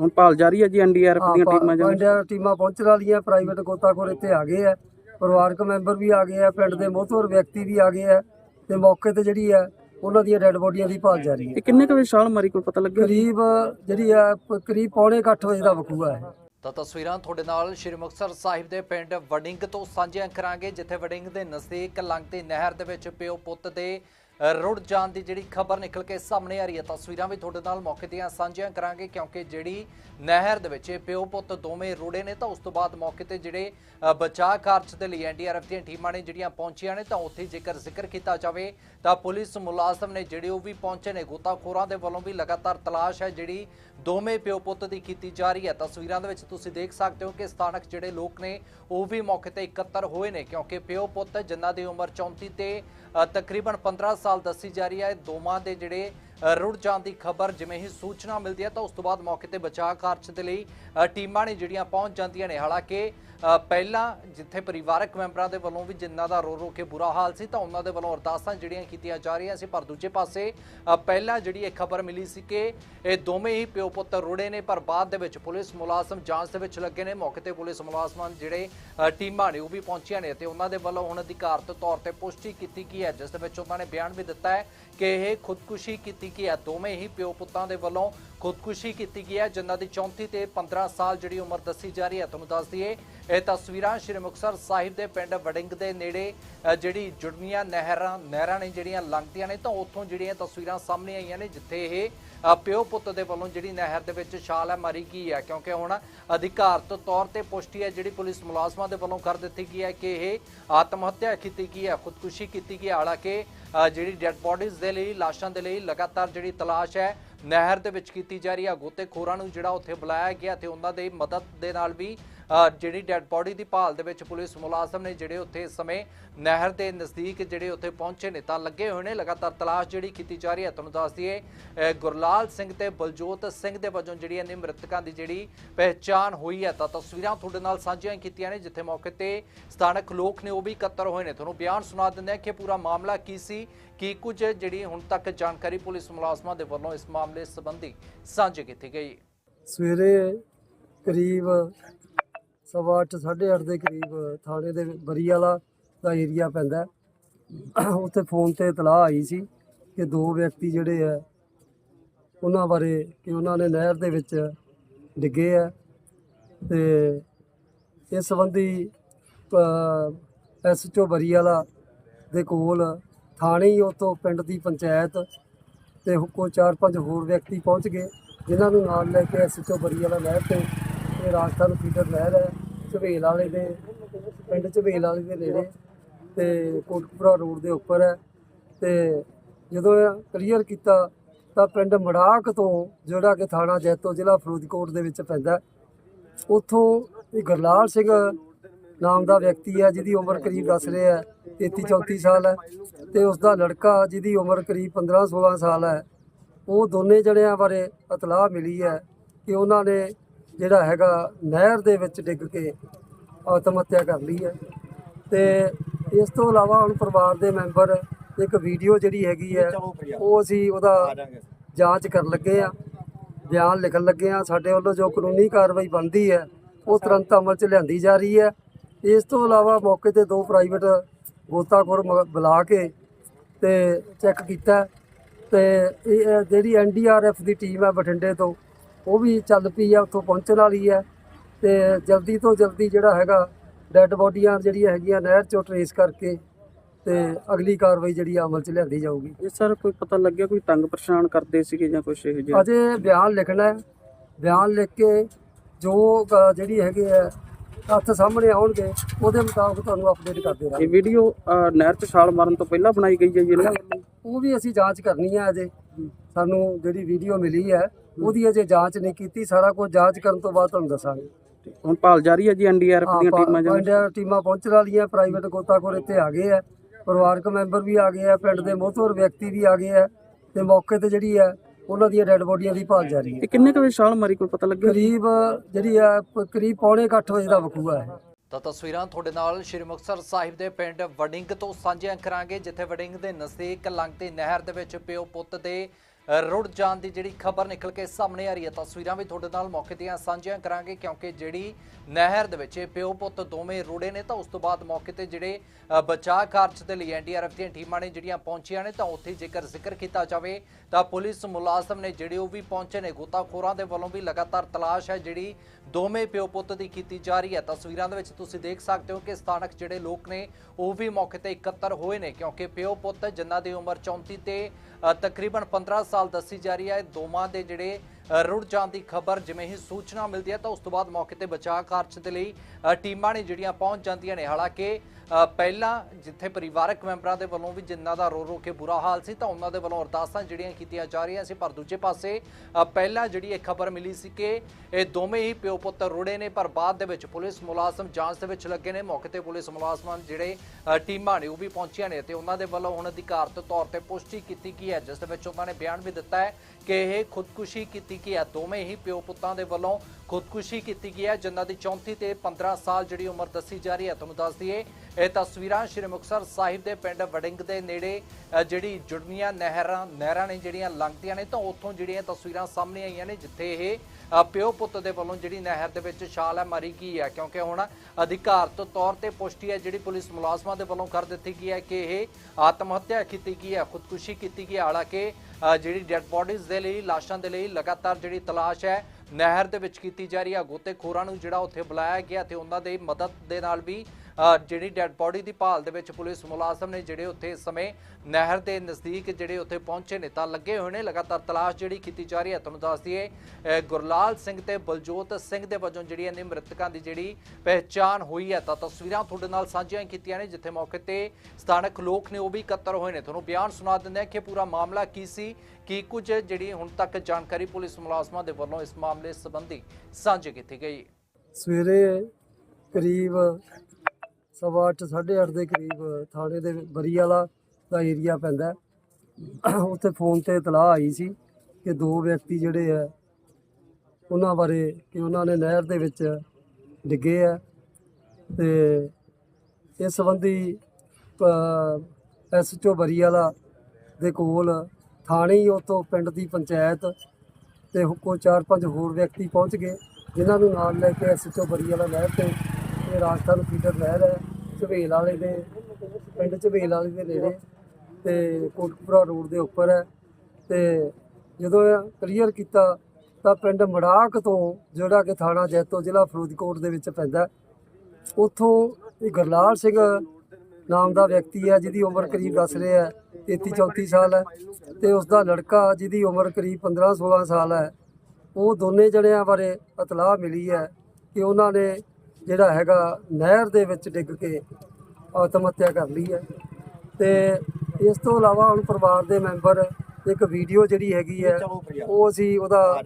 ਹੁਣ ਭਾਲ ਜਾਰੀ ਹੈ ਜੀ ਐਨਡੀਆਰਐਫ ਦੀਆਂ ਟੀਮਾਂ ਜਾਂ? ਪਿੰਡ ਟੀਮਾਂ ਪਹੁੰਚਣ ਵਾਲੀਆਂ ਪ੍ਰਾਈਵੇਟ ਗੋਤਾਖੋਰ ਇੱਥੇ ਆ ਗਏ ਆ ਪਰਿਵਾਰਕ ਮੈਂਬਰ ਵੀ ਆ ਗਏ ਆ ਪਿੰਡ ਦੇ ਮੋਹਤਵਰ ਵਿਅਕਤੀ ਵੀ ਆ ਗਏ ਆ ਤੇ ਮੌਕੇ ਤੇ ਜਿਹੜੀ ਹੈ ਉਹਨਾਂ ਦੀਆਂ ਡੈੱਡ ਬੋਡੀਆਂ ਦੀ ਭਾਲ ਜਾਰੀ ਹੈ। ਇਹ ਕਿੰਨੇ ਕੁ ਵਜੇ ਛਾਲ ਮਾਰੀ ਕੋਈ ਪਤਾ ਲੱਗਿਆ? ਕਰੀਬ ਜਿਹੜੀ ਹੈ ਕਰੀਬ ਪੌਣੇ ਕੁ ਅੱਠ ਵਜੇ ਦਾ ਵਕੂਆ ਹੈ। ਤਾਂ ਤਸਵੀਰਾਂ ਤੁਹਾਡੇ ਨਾਲ ਸ਼੍ਰੀ ਮੁਕਤਸਰ ਸਾਹਿਬ ਦੇ ਪਿੰਡ ਵਡਿੰਗ ਤੋਂ ਸਾਂਝੀਆਂ ਕਰਾਂਗੇ ਜਿੱਥੇ ਵਡਿੰਗ ਦੇ ਨਜ਼ਦੀਕ ਲੰਘਦੀ ਨਹਿਰ ਦੇ ਵਿੱਚ ਪਿਓ ਪੁੱਤ ਦੇ ਰੁੜ ਜਾਣ ਦੀ ਜਿਹੜੀ ਖਬਰ ਨਿਕਲ ਕੇ ਸਾਹਮਣੇ ਆ ਰਹੀ ਹੈ, ਤਸਵੀਰਾਂ ਵੀ ਤੁਹਾਡੇ ਨਾਲ ਮੌਕੇ ਦੀਆਂ ਸਾਂਝੀਆਂ ਕਰਾਂਗੇ, ਕਿਉਂਕਿ ਜਿਹੜੀ ਨਹਿਰ ਦੇ ਵਿੱਚ ਇਹ ਪਿਓ ਪੁੱਤ ਦੋਵੇਂ ਰੁੜੇ ਨੇ, ਤਾਂ ਉਸ ਤੋਂ ਬਾਅਦ ਮੌਕੇ ਤੇ ਜਿਹੜੇ ਬਚਾਅ ਕਾਰਜ ਦੇ ਲਈ ਐਨਡੀਆਰਐਫ ਦੀਆਂ ਟੀਮਾਂ ਨੇ ਜਿਹੜੀਆਂ ਪਹੁੰਚੀਆਂ ਨੇ, ਤਾਂ ਉੱਥੇ ਜੇਕਰ ਜ਼ਿਕਰ ਕੀਤਾ ਜਾਵੇ, ਤਾਂ ਪੁਲਿਸ ਮੁਲਾਜ਼ਮ ਨੇ ਜਿਹੜੇ ਉਹ ਵੀ ਪਹੁੰਚੇ ਨੇ, ਗੋਤਾਖੋਰਾਂ ਦੇ ਵੱਲੋਂ ਵੀ ਲਗਾਤਾਰ ਤਲਾਸ਼ ਹੈ, ਜਿਹੜੀ ਦੋਵੇਂ ਪਿਓ ਪੁੱਤ ਦੀ ਕੀਤੀ ਜਾ ਰਹੀ ਹੈ। ਤਸਵੀਰਾਂ ਦੇ ਵਿੱਚ ਤੁਸੀਂ ਦੇਖ ਸਕਦੇ ਹੋ ਕਿ ਸਥਾਨਕ ਜਿਹੜੇ ਲੋਕ ਨੇ, ਉਹ ਵੀ ਮੌਕੇ ਤੇ ਇਕੱਤਰ ਹੋਏ ਨੇ, ਕਿਉਂਕਿ ਪਿਓ ਪੁੱਤ ਜਿਨ੍ਹਾਂ ਦੀ ਉਮਰ 34 ਤੇ ਤਕਰੀਬਨ 15 ਸਾਲ ਦੱਸੀ ਜਾ ਰਹੀ ਹੈ। ਦੋਵਾਂ ਦੇ ਜਿਹੜੇ ਰੁੜ ਜਾਣ ਦੀ ਖਬਰ ਜਿਵੇਂ ਹੀ ਸੂਚਨਾ ਮਿਲਦੀ ਹੈ ਤਾਂ ਉਸ ਤੋਂ ਬਾਅਦ ਮੌਕੇ ਤੇ ਬਚਾਅ ਕਾਰਜ ਦੇ ਲਈ ਟੀਮਾਂ ਨੇ ਜਿਹੜੀਆਂ ਪਹੁੰਚ ਜਾਂਦੀਆਂ ਨੇ। ਹਾਲਾਂਕਿ ਪਹਿਲਾਂ ਜਿੱਥੇ ਪਰਿਵਾਰਕ ਮੈਂਬਰਾਂ ਦੇ ਵੱਲੋਂ ਵੀ ਜਿਨ੍ਹਾਂ ਦਾ ਰੋ ਰੋ ਕੇ ਬੁਰਾ ਹਾਲ ਸੀ ਤਾਂ ਉਹਨਾਂ ਦੇ ਵੱਲੋਂ ਅਰਦਾਸਾਂ ਜਿਹੜੀਆਂ ਕੀਤੀਆਂ ਜਾ ਰਹੀਆਂ ਸੀ। ਪਰ ਦੂਜੇ ਪਾਸੇ ਪਹਿਲਾਂ ਜਿਹੜੀ ਇਹ ਖਬਰ ਮਿਲੀ ਸੀ ਕਿ ਇਹ ਦੋਵੇਂ ਹੀ ਪਿਓ ਪੁੱਤ ਰੁੜੇ ਨੇ, ਪਰ ਬਾਅਦ ਦੇ ਵਿੱਚ ਪੁਲਿਸ ਮੁਲਾਜ਼ਮ ਜਾਂਚ ਦੇ ਵਿੱਚ ਲੱਗੇ ਨੇ। ਮੌਕੇ ਤੇ ਪੁਲਿਸ ਮੁਲਾਜ਼ਮਾਂ ਜਿਹੜੇ ਟੀਮਾਂ ਨੇ ਉਹ ਵੀ ਪਹੁੰਚੀਆਂ ਨੇ ਤੇ ਉਹਨਾਂ ਦੇ ਵੱਲੋਂ ਹੁਣ ਅਧਿਕਾਰਤ ਤੌਰ ਤੇ ਪੁਸ਼ਟੀ ਕੀਤੀ ਗਈ ਹੈ, ਜਿਸ ਦੇ ਵਿੱਚ ਉਹਨਾਂ ਨੇ ਬਿਆਨ ਵੀ ਦਿੱਤਾ ਹੈ ਕਿ ਇਹ ਖੁਦਕੁਸ਼ੀ ਕੀਤੀ ਗਈ ਹੈ? ਦੋਵੇਂ ਹੀ ਪਿਓ ਪੁੱਤਾਂ ਦੇ ਵੱਲੋਂ ਖੁਦਕੁਸ਼ੀ ਕੀਤੀ ਗਈ ਹੈ, ਜਿਨ੍ਹਾਂ ਦੀ 34 ਤੇ 15 ਸਾਲ ਜਿਹੜੀ ਉਮਰ ਦੱਸੀ ਜਾ ਰਹੀ ਹੈ। ਤੁਹਾਨੂੰ ਦੱਸ ਦਈਏ, ਇਹ ਤਸਵੀਰਾਂ ਸ਼੍ਰੀ ਮੁਕਤਸਰ ਸਾਹਿਬ ਦੇ ਪਿੰਡ ਵੜਿੰਗ ਦੇ ਨੇੜੇ ਜਿਹੜੀ ਜੁੜਵੀਆਂ ਨਹਿਰਾਂ ਨਹਿਰਾਂ ਨੇ ਜਿਹੜੀਆਂ ਲੰਘਦੀਆਂ ਨੇ, ਤਾਂ ਉੱਥੋਂ ਜਿਹੜੀਆਂ ਤਸਵੀਰਾਂ ਸਾਹਮਣੇ ਆਈਆਂ ਨੇ, ਜਿੱਥੇ ਇਹ ਪਿਓ ਪੁੱਤ ਦੇ ਵੱਲੋਂ ਜਿਹੜੀ ਨਹਿਰ ਦੇ ਵਿੱਚ ਛਾਲ ਹੈ, ਮਾਰੀ ਗਈ ਹੈ। ਕਿਉਂਕਿ ਹੁਣ ਅਧਿਕਾਰਤ ਤੌਰ ਤੇ ਪੁਸ਼ਟੀ ਹੈ, ਜਿਹੜੀ ਪੁਲਿਸ ਮੁਲਾਜ਼ਮਾਂ ਦੇ ਵੱਲੋਂ ਕਰ ਦਿੱਤੀ ਗਈ ਹੈ ਕਿ ਇਹ ਆਤਮ ਹੱਤਿਆ ਕੀਤੀ ਗਈ ਹੈ, ਖੁਦਕੁਸ਼ੀ ਕੀਤੀ ਗਈ ਹੈ। ਹਾਲਾਂਕਿ ਜਿਹੜੀ ਡੈੱਡ ਬੋਡੀਜ਼ ਦੇ ਲਈ, ਲਾਸ਼ਾਂ ਦੇ ਲਈ ਲਗਾਤਾਰ ਜਿਹੜੀ ਤਲਾਸ਼ ਹੈ, ਨਹਿਰ ਦੇ ਵਿੱਚ ਕੀਤੀ ਜਾ ਰਹੀ ਹੈ। ਗੋਤੇਖੋਰਾਂ ਨੂੰ ਜਿਹੜਾ ਉੱਥੇ ਬੁਲਾਇਆ ਗਿਆ ਤੇ ਉਹਨਾਂ ਦੇ ਮਦਦ ਦੇ ਨਾਲ ਵੀ ਜਿਹੜੀ ਡੈੱਡ ਬੋਡੀ ਦੀ ਭਾਲ ਦੇ ਵਿੱਚ ਪੁਲਿਸ ਮੁਲਾਜ਼ਮ ਨੇ ਜਿਹੜੇ ਉੱਥੇ ਇਸ ਸਮੇਂ ਨਹਿਰ ਦੇ ਨਜ਼ਦੀਕ ਜਿਹੜੇ ਉੱਥੇ ਪਹੁੰਚੇ ਨੇ, ਤਾਂ ਲੱਗੇ ਹੋਏ ਨੇ, ਲਗਾਤਾਰ ਤਲਾਸ਼ ਜਿਹੜੀ ਕੀਤੀ ਜਾ ਰਹੀ ਹੈ। ਤੁਹਾਨੂੰ ਦੱਸ ਦਈਏ ਗੁਰਲਾਲ ਸਿੰਘ ਤੇ ਬਲਜੋਤ ਸਿੰਘ ਦੇ ਵਜੋਂ ਜਿਹੜੀ ਇਹਨਾਂ ਮ੍ਰਿਤਕਾਂ ਦੀ ਜਿਹੜੀ ਪਹਿਚਾਣ ਹੋਈ ਹੈ, ਤਾਂ ਤਸਵੀਰਾਂ ਤੁਹਾਡੇ ਨਾਲ ਸਾਂਝੀਆਂ ਕੀਤੀਆਂ ਨੇ, ਜਿੱਥੇ ਮੌਕੇ ਤੇ ਸਥਾਨਕ ਲੋਕ ਨੇ ਉਹ ਵੀ ਇਕੱਤਰ ਹੋਏ ਨੇ। ਤੁਹਾਨੂੰ ਬਿਆਨ ਸੁਣਾ ਦਿੰਦੇ ਆ ਕਿ ਪੂਰਾ ਮਾਮਲਾ ਕੀ ਸੀ, ਕੀ ਕੁਝ ਜਿਹੜੀ ਹੁਣ ਤੱਕ ਜਾਣਕਾਰੀ ਪੁਲਿਸ ਮੁਲਾਜ਼ਮਾਂ ਦੇ ਵੱਲੋਂ ਇਸ ਮਾਮਲੇ ਸੰਬੰਧੀ ਸਾਂਝੀ ਕੀਤੀ ਗਈ। ਸਵੇਰੇ ਕਰੀਬ ਸਵਾ ਅੱਠ, ਸਾਢੇ ਅੱਠ ਦੇ ਕਰੀਬ ਥਾਣੇ ਦੇ ਬਰੀ ਵਾਲਾ ਦਾ ਏਰੀਆ ਪੈਂਦਾ ਉੱਥੇ ਫੋਨ ਤੇ ਇਤਲਾਹ ਆਈ ਸੀ ਕਿ ਦੋ ਵਿਅਕਤੀ ਜਿਹੜੇ ਆ ਉਹਨਾਂ ਬਾਰੇ ਕਿ ਉਹਨਾਂ ਨੇ ਨਹਿਰ ਦੇ ਵਿੱਚ ਡਿੱਗੇ ਆ ਤੇ ਇਸ ਸੰਬੰਧੀ ਐਸਐਚਓ ਬਰੀ ਵਾਲਾ ਦੇ ਕੋਲ ਥਾਣੇ ਹੀ ਉਤੋਂ ਪਿੰਡ ਦੀ ਪੰਚਾਇਤ ਤੇ ਕੋ ਚਾਰ ਪੰਜ ਹੋਰ ਵਿਅਕਤੀ ਪਹੁੰਚ ਗਏ ਜਿਨ੍ਹਾਂ ਨੂੰ ਨਾਲ ਲੈ ਕੇ ਐਸਐਚਓ ਬਰੀ ਵਾਲਾ ਨਹਿਰ ਤੇ ਇਹ ਰਾਜਸਥਾਨ ਫੀਡਰ ਨਹਿਰ ਹੈ। ਝਵੇਲ ਵਾਲੇ ਦੇ, ਪਿੰਡ ਝਵੇਲ ਵਾਲੇ ਦੇ ਨੇੜੇ ਤੇ ਕੋਟਕਪੁਰਾ ਰੋਡ ਦੇ ਉੱਪਰ ਹੈ। ਤੇ ਜਦੋਂ ਕਲੀਅਰ ਕੀਤਾ ਤਾਂ ਪਿੰਡ ਮੜਾਕ ਤੋਂ ਜਿਹੜਾ ਕਿ ਥਾਣਾ ਜੈਤੋ ਜ਼ਿਲ੍ਹਾ ਫਿਰੋਜ਼ਕੋਟ ਦੇ ਵਿੱਚ ਪੈਂਦਾ ਉੱਥੋਂ ਇਹ ਗੁਰਲਾਲ ਸਿੰਘ ਨਾਮ ਦਾ ਵਿਅਕਤੀ ਹੈ ਜਿਹਦੀ ਉਮਰ ਕਰੀਬ ਦੱਸ ਰਹੇ ਹੈ 33 34 ਸਾਲ ਹੈ ਤੇ ਉਸ ਦਾ ਲੜਕਾ ਜਿਹਦੀ ਉਮਰ ਕਰੀਬ 15 16 ਸਾਲ ਹੈ। ਉਹ ਦੋਨੇ ਜਣਿਆਂ ਬਾਰੇ ਇਤਲਾਹ ਮਿਲੀ ਹੈ ਕਿ ਉਹਨਾਂ ਨੇ ਜਿਹੜਾ ਹੈਗਾ ਨਹਿਰ ਦੇ ਵਿੱਚ ਡਿੱਗ ਕੇ ਆਤਮ ਹੱਤਿਆ ਕਰ ਲਈ ਹੈ। ਤੇ ਇਸ ਤੋਂ ਇਲਾਵਾ ਹੁਣ ਪਰਿਵਾਰ ਦੇ ਮੈਂਬਰ ਇੱਕ ਵੀਡੀਓ ਜਿਹੜੀ ਹੈਗੀ ਹੈ ਉਹ ਅਸੀਂ ਉਹਦਾ ਜਾਂਚ ਕਰਨ ਲੱਗੇ ਆ ਬਿਆਨ ਲਿਖਣ ਲੱਗੇ ਆ ਸਾਡੇ ਵੱਲੋਂ ਜੋ ਕਾਨੂੰਨੀ ਕਾਰਵਾਈ ਬਣਦੀ ਹੈ ਉਹ ਤੁਰੰਤ ਅਮਲ 'ਚ ਲਿਆਂਦੀ ਜਾ ਰਹੀ ਹੈ। ਇਸ ਤੋਂ ਇਲਾਵਾ ਮੌਕੇ ਤੇ ਦੋ ਪ੍ਰਾਈਵੇਟ ਗੋਤਾਖੋਰ ਬੁਲਾ ਕੇ ਤੇ ਚੈੱਕ ਕੀਤਾ। ਤੇ ਇਹ ਇਹ ਜਿਹੜੀ ਐਨਡੀਆਰਐਫ ਦੀ ਟੀਮ ਹੈ ਬਠਿੰਡੇ ਤੋਂ ਉਹ ਵੀ ਚੱਲ ਪਈ ਆ ਉੱਥੋਂ ਪਹੁੰਚਣ ਵਾਲੀ ਹੈ ਤੇ ਜਲਦੀ ਤੋਂ ਜਲਦੀ ਜਿਹੜਾ ਹੈਗਾ ਡੈੱਡ ਬੋਡੀਆਂ ਜਿਹੜੀਆਂ ਹੈਗੀਆਂ ਨਹਿਰ ਚੋਂ ਟਰੇਸ ਕਰਕੇ ਤੇ ਅਗਲੀ ਕਾਰਵਾਈ ਜਿਹੜੀ ਆ ਅਮਲ 'ਚ ਲਿਆਂਦੀ ਜਾਊਗੀ। ਇਹ ਸਰ ਕੋਈ ਪਤਾ ਲੱਗਿਆ ਕੋਈ ਤੰਗ ਪਰੇਸ਼ਾਨ ਕਰਦੇ ਸੀਗੇ ਜਾਂ ਕੁਝ ਇਹ ਜਿਹਾ? ਅਜੇ ਬਿਆਨ ਲਿਖਣਾ ਹੈ। ਬਿਆਨ ਲਿਖ ਕੇ ਜੋ ਅ, ਜਿਹੜੀ ਹੈਗੇ ਆ ਤੱਥ ਸਾਹਮਣੇ ਆਉਣਗੇ ਉਹਦੇ ਮੁਤਾਬਕ ਤੁਹਾਨੂੰ ਅਪਡੇਟ ਕਰਦੇ ਇਹ ਰਹਾਂਗੇ ਵੀਡੀਓ ਨਹਿਰ 'ਚ ਛਾਲ ਮਾਰਨ ਤੋਂ ਪਹਿਲਾਂ ਬਣਾਈ ਗਈ ਹੈ ਜੀ ਇਹਨਾਂ ਵੱਲੋਂ ਉਹ ਵੀ ਅਸੀਂ ਜਾਂਚ ਕਰਨੀ ਹੈ ਅਜੇ। ਸਾਨੂੰ ਜਿਹੜੀ ਵੀਡੀਓ ਮਿਲੀ ਹੈ ਉਹਦੀ ਅਜੇ ਜਾਂਚ ਨਹੀਂ ਕੀਤੀ ਸਾਰਾ ਕੁਝ ਜਾਂਚ ਕਰਨ ਤੋਂ ਬਾਅਦ ਤੁਹਾਨੂੰ ਦੱਸਾਂਗੇ। ਹੁਣ ਭਾਲ ਜਾਰੀ ਹੈ ਜੀ ਐਨਡੀਆਰਐਫ ਦੀਆਂ ਟੀਮਾਂ ਜਾਂ ਪਿੰਡ ਟੀਮਾਂ ਪਹੁੰਚਣ ਵਾਲੀਆਂ ਪ੍ਰਾਈਵੇਟ ਗੋਤਾਖੋਰ ਇੱਥੇ ਆ ਗਏ ਆ ਪਰਿਵਾਰਕ ਮੈਂਬਰ ਵੀ ਆ ਗਏ ਆ ਪਿੰਡ ਦੇ ਮੋਹਤਵਰ ਵਿਅਕਤੀ ਵੀ ਆ ਗਏ ਆ ਤੇ ਮੌਕੇ ਤੇ ਜਿਹੜੀ ਹੈ ਉਹਨਾਂ ਦੀਆਂ ਡੈੱਡ ਬੋਡੀਆਂ ਦੀ ਭਾਲ ਜਾਰੀ ਹੈ। ਇਹ ਕਿੰਨੇ ਕੁ ਵਜੇ ਛਾਲ ਮਾਰੀ ਕੋਈ ਪਤਾ ਲੱਗਿਆ? ਕਰੀਬ ਜਿਹੜੀ ਆ ਕਰੀਬ ਪੌਣੇ ਕੁ ਅੱਠ ਵਜੇ ਦਾ ਵਕੂਆ ਹੈ। ਤਾਂ ਤਸਵੀਰਾਂ ਤੁਹਾਡੇ ਨਾਲ ਸ਼੍ਰੀ ਮੁਕਤਸਰ ਸਾਹਿਬ ਦੇ ਪਿੰਡ ਵੜਿੰਗ ਤੋਂ ਸਾਂਝੀਆਂ ਕਰਾਂਗੇ ਜਿੱਥੇ ਵੜਿੰਗ ਦੇ ਨਜ਼ਦੀਕ ਲੰਘਦੀ ਨਹਿਰ ਦੇ ਵਿੱਚ ਪਿਓ ਪੁੱਤ ਦੇ ਰੁੜ ਜਾਣ ਦੀ ਜਿਹੜੀ ਖਬਰ ਨਿਕਲ ਕੇ ਸਾਹਮਣੇ ਆ ਰਹੀ ਹੈ, ਤਸਵੀਰਾਂ ਵੀ ਤੁਹਾਡੇ ਨਾਲ ਮੌਕੇ ਦੀਆਂ ਸਾਂਝੀਆਂ ਕਰਾਂਗੇ, ਕਿਉਂਕਿ ਜਿਹੜੀ ਨਹਿਰ ਦੇ ਵਿੱਚ ਇਹ ਪਿਓ ਪੁੱਤ ਦੋਵੇਂ ਰੁੜੇ ਨੇ, ਤਾਂ ਉਸ ਤੋਂ ਬਾਅਦ ਮੌਕੇ ਤੇ ਜਿਹੜੇ ਬਚਾਅ ਕਾਰਜ ਦੇ ਲਈ ਐਨਡੀਆਰਐਫ ਦੀਆਂ ਟੀਮਾਂ ਨੇ ਜਿਹੜੀਆਂ ਪਹੁੰਚੀਆਂ ਨੇ, ਤਾਂ ਉੱਥੇ ਜੇਕਰ ਜ਼ਿਕਰ ਕੀਤਾ ਜਾਵੇ, ਤਾਂ ਪੁਲਿਸ ਮੁਲਾਜ਼ਮ ਨੇ ਜਿਹੜੇ ਉਹ ਵੀ ਪਹੁੰਚੇ ਨੇ, ਗੋਤਾਖੋਰਾਂ ਦੇ ਵੱਲੋਂ ਵੀ ਲਗਾਤਾਰ ਤਲਾਸ਼ ਹੈ, ਜਿਹੜੀ ਦੋਵੇਂ ਪਿਓ ਪੁੱਤ ਦੀ ਕੀਤੀ ਜਾ ਰਹੀ ਹੈ। ਤਸਵੀਰਾਂ ਦੇ ਵਿੱਚ ਤੁਸੀਂ ਦੇਖ ਸਕਦੇ ਹੋ ਕਿ ਸਥਾਨਕ ਜਿਹੜੇ ਲੋਕ ਨੇ, ਉਹ ਵੀ ਮੌਕੇ ਤੇ ਇਕੱਤਰ ਹੋਏ ਨੇ, ਕਿਉਂਕਿ ਪਿਓ ਪੁੱਤ ਜਿਨ੍ਹਾਂ ਦੀ ਉਮਰ 34 ਤੇ ਤਕਰੀਬਨ 15 ਸਾਲ ਦੱਸੀ ਜਾ ਰਹੀ ਹੈ। ਦੋਵਾਂ ਦੇ ਜਿਹੜੇ ਰੁੜ ਜਾਣ ਦੀ ਖਬਰ ਜਿਵੇਂ ਹੀ ਸੂਚਨਾ ਮਿਲਦੀ ਹੈ ਤਾਂ ਉਸ ਤੋਂ ਬਾਅਦ ਮੌਕੇ ਤੇ ਬਚਾਅ ਕਾਰਜ ਦੇ ਲਈ ਟੀਮਾਂ ਨੇ ਜਿਹੜੀਆਂ ਪਹੁੰਚ ਜਾਂਦੀਆਂ ਨੇ। ਹਾਲਾਂਕਿ ਪਹਿਲਾਂ ਜਿੱਥੇ ਪਰਿਵਾਰਕ ਮੈਂਬਰਾਂ ਦੇ ਵੱਲੋਂ ਵੀ ਜਿਨ੍ਹਾਂ ਦਾ ਰੋ ਰੋ ਕੇ ਬੁਰਾ ਹਾਲ ਸੀ ਤਾਂ ਉਹਨਾਂ ਦੇ ਵੱਲੋਂ ਅਰਦਾਸਾਂ ਜਿਹੜੀਆਂ ਕੀਤੀਆਂ ਜਾ ਰਹੀਆਂ ਸੀ। ਪਰ ਦੂਜੇ ਪਾਸੇ ਪਹਿਲਾਂ ਜਿਹੜੀ ਇਹ ਖਬਰ ਮਿਲੀ ਸੀ ਕਿ ਇਹ ਦੋਵੇਂ ਹੀ ਪਿਓ ਪੁੱਤ ਰੁੜੇ ਨੇ, ਪਰ ਬਾਅਦ ਦੇ ਵਿੱਚ ਪੁਲਿਸ ਮੁਲਾਜ਼ਮ ਜਾਂਚ ਦੇ ਵਿੱਚ ਲੱਗੇ ਨੇ। ਮੌਕੇ ਤੇ ਪੁਲਿਸ ਮੁਲਾਜ਼ਮਾਂ ਜਿਹੜੇ ਟੀਮਾਂ ਨੇ ਉਹ ਵੀ ਪਹੁੰਚੀਆਂ ਨੇ ਤੇ ਉਹਨਾਂ ਦੇ ਵੱਲੋਂ ਹੁਣ ਅਧਿਕਾਰਤ ਤੌਰ ਤੇ ਪੁਸ਼ਟੀ ਕੀਤੀ ਗਈ ਹੈ। ਜਿਸ ਦੇ ਵਿੱਚ ਉਹਨਾਂ ਨੇ ਬਿਆਨ ਵੀ ਦਿੱਤਾ ਹੈ ਕਿ ਇਹ ਖੁਦਕੁਸ਼ੀ ਕੀਤੀ ਗਈ ਹੈ? ਦੋਵੇਂ ਹੀ ਪਿਓ ਪੁੱਤਾਂ ਦੇ ਵੱਲੋਂ ਖੁਦਕੁਸ਼ੀ ਕੀਤੀ ਗਈ ਹੈ ਜਿਨ੍ਹਾਂ ਦੀ 34 ਤੇ 15 ਸਾਲ ਜਿਹੜੀ ਉਮਰ ਦੱਸੀ ਜਾ ਰਹੀ ਹੈ। ਤੁਹਾਨੂੰ ਦੱਸ ਦਈਏ ਇਹ ਤਸਵੀਰਾਂ ਸ਼੍ਰੀ ਮੁਕਤਸਰ ਸਾਹਿਬ ਦੇ ਪਿੰਡ ਵੜਿੰਗ ਦੇ ਨੇੜੇ ਅ, ਜਿਹੜੀ ਜੁੜਨੀਆਂ ਨਹਿਰਾਂ ਨਹਿਰਾਂ ਨੇ ਜਿਹੜੀਆਂ ਲੰਘਦੀਆਂ ਨੇ ਤਾਂ ਉੱਥੋਂ ਜਿਹੜੀਆਂ ਤਸਵੀਰਾਂ ਸਾਹਮਣੇ ਆਈਆਂ ਨੇ ਜਿੱਥੇ ਇਹ ਪਿਓ ਪੁੱਤ ਦੇ ਵੱਲੋਂ ਜਿਹੜੀ ਨਹਿਰ ਦੇ ਵਿੱਚ ਛਾਲ ਹੈ, ਮਾਰੀ ਗਈ ਹੈ, ਕਿਉਂਕਿ ਹੁਣ ਅਧਿਕਾਰਤ ਤੌਰ ਤੇ ਪੁਸ਼ਟੀ ਹੈ, ਜਿਹੜੀ ਪੁਲਿਸ ਮੁਲਾਜ਼ਮਾਂ ਦੇ ਵੱਲੋਂ ਕਰ ਦਿੱਤੀ ਗਈ ਹੈ ਕਿ ਇਹ ਆਤਮ ਹੱਤਿਆ ਕੀਤੀ ਗਈ ਹੈ, ਖੁਦਕੁਸ਼ੀ ਕੀਤੀ ਗਈ ਹੈ। ਹਾਲਾਂਕਿ ਜਿਹੜੀ ਡੈੱਡ ਬੋਡੀਜ਼ ਦੇ ਲਈ, ਲਾਸ਼ਾਂ ਦੇ ਲਈ ਲਗਾਤਾਰ ਜਿਹੜੀ ਤਲਾਸ਼ ਹੈ, ਨਹਿਰ ਦੇ ਵਿੱਚ ਕੀਤੀ ਜਾ ਰਹੀ ਹੈ। ਗੋਤੇਖੋਰਾਂ ਨੂੰ ਜਿਹੜਾ ਉੱਥੇ ਬੁਲਾਇਆ ਗਿਆ ਤੇ ਉਹਨਾਂ ਦੇ ਮਦਦ ਦੇ ਨਾਲ ਵੀ ਜਿਹੜੀ ਡੈੱਡ ਬੋਡੀ ਦੀ ਭਾਲ ਦੇ ਵਿੱਚ ਪੁਲਿਸ ਮੁਲਾਜ਼ਮ ਨੇ ਜਿਹੜੇ ਉੱਥੇ ਇਸ ਸਮੇਂ ਨਹਿਰ ਦੇ ਨਜ਼ਦੀਕ ਜਿਹੜੇ ਉੱਥੇ ਪਹੁੰਚੇ ਨੇ, ਤਾਂ ਲੱਗੇ ਹੋਏ ਨੇ, ਲਗਾਤਾਰ ਤਲਾਸ਼ ਜਿਹੜੀ ਕੀਤੀ ਜਾ ਰਹੀ ਹੈ। ਤੁਹਾਨੂੰ ਦੱਸ ਦਈਏ ਗੁਰਲਾਲ ਸਿੰਘ ਤੇ ਬਲਜੋਤ ਸਿੰਘ ਦੇ ਵਜੋਂ ਜਿਹੜੀ ਇਹਨਾਂ ਮ੍ਰਿਤਕਾਂ ਦੀ ਜਿਹੜੀ ਪਹਿਚਾਣ ਹੋਈ ਹੈ, ਤਾਂ ਤਸਵੀਰਾਂ ਤੁਹਾਡੇ ਨਾਲ ਸਾਂਝੀਆਂ ਕੀਤੀਆਂ ਨੇ, ਜਿੱਥੇ ਮੌਕੇ ਤੇ ਸਥਾਨਕ ਲੋਕ ਨੇ ਉਹ ਵੀ ਇਕੱਤਰ ਹੋਏ ਨੇ। ਤੁਹਾਨੂੰ ਬਿਆਨ ਸੁਣਾ ਦਿੰਦੇ ਆ ਕਿ ਪੂਰਾ ਮਾਮਲਾ ਕੀ ਸੀ, ਕੀ ਕੁਝ ਜਿਹੜੀ ਹੁਣ ਤੱਕ ਜਾਣਕਾਰੀ ਪੁਲਿਸ ਮੁਲਾਜ਼ਮਾਂ ਦੇ ਵੱਲੋਂ ਇਸ ਮਾਮਲੇ ਸੰਬੰਧੀ ਸਾਂਝੀ ਕੀਤੀ ਗਈ। ਸਵੇਰੇ ਕਰੀਬ ਸਵਾ ਅੱਠ, ਸਾਢੇ ਅੱਠ ਦੇ ਕਰੀਬ ਥਾਣੇ ਦੇ ਬਰੀ ਵਾਲਾ ਦਾ ਏਰੀਆ ਪੈਂਦਾ ਉੱਥੇ ਫੋਨ ਤੇ ਇਤਲਾਹ ਆਈ ਸੀ ਕਿ ਦੋ ਵਿਅਕਤੀ ਜਿਹੜੇ ਆ ਉਹਨਾਂ ਬਾਰੇ ਕਿ ਉਹਨਾਂ ਨੇ ਨਹਿਰ ਦੇ ਵਿੱਚ ਡਿੱਗੇ ਆ ਤੇ ਇਸ ਸੰਬੰਧੀ ਐਸਐਚਓ ਬਰੀ ਵਾਲਾ ਦੇ ਕੋਲ ਥਾਣੇ ਹੀ ਉਹ ਪਿੰਡ ਦੀ ਪੰਚਾਇਤ ਤੇ ਕੋ ਚਾਰ ਪੰਜ ਹੋਰ ਵਿਅਕਤੀ ਪਹੁੰਚ ਗਏ ਜਿਨ੍ਹਾਂ ਨੂੰ ਨਾਲ ਲੈ ਕੇ ਐਸਐਚਓ ਬਰੀ ਵਾਲਾ ਨਹਿਰ ਤੇ ਇਹ ਰਾਜਸਥਾਨ ਫੀਡਰ ਨਹਿਰ ਹੈ। ਝਵੇਲ ਵਾਲੇ ਦੇ, ਪਿੰਡ ਝਵੇਲ ਵਾਲੇ ਦੇ ਨੇੜੇ ਤੇ ਕੋਟਕਪੁਰਾ ਰੋਡ ਦੇ ਉੱਪਰ ਹੈ। ਤੇ ਜਦੋਂ ਕਲੀਅਰ ਕੀਤਾ ਤਾਂ ਪਿੰਡ ਮੜਾਕ ਤੋਂ ਜਿਹੜਾ ਕਿ ਥਾਣਾ ਜੈਤੋ ਜ਼ਿਲ੍ਹਾ ਫਿਰੋਜ਼ਕੋਟ ਦੇ ਵਿੱਚ ਪੈਂਦਾ ਉੱਥੋਂ ਇਹ ਗੁਰਲਾਲ ਸਿੰਘ ਨਾਮ ਦਾ ਵਿਅਕਤੀ ਹੈ, ਜਿਹਦੀ ਉਮਰ ਕਰੀਬ ਦੱਸ ਰਹੇ ਹੈ 33 34 ਸਾਲ ਹੈ ਤੇ ਉਸ ਦਾ ਲੜਕਾ ਜਿਹਦੀ ਉਮਰ ਕਰੀਬ 15 16 ਸਾਲ ਹੈ। ਉਹ ਦੋਨੇ ਜਣਿਆਂ ਬਾਰੇ ਇਤਲਾਹ ਮਿਲੀ ਹੈ ਕਿ ਉਹਨਾਂ ਨੇ ਜਿਹੜਾ ਹੈਗਾ ਨਹਿਰ ਦੇ ਵਿੱਚ ਡਿੱਗ ਕੇ ਆਤਮ ਹੱਤਿਆ ਕਰ ਲਈ ਹੈ। ਤੇ ਇਸ ਤੋਂ ਇਲਾਵਾ ਹੁਣ ਪਰਿਵਾਰ ਦੇ ਮੈਂਬਰ ਇੱਕ ਵੀਡੀਓ ਜਿਹੜੀ ਹੈਗੀ ਹੈ ਉਹ ਅਸੀਂ ਉਹਦਾ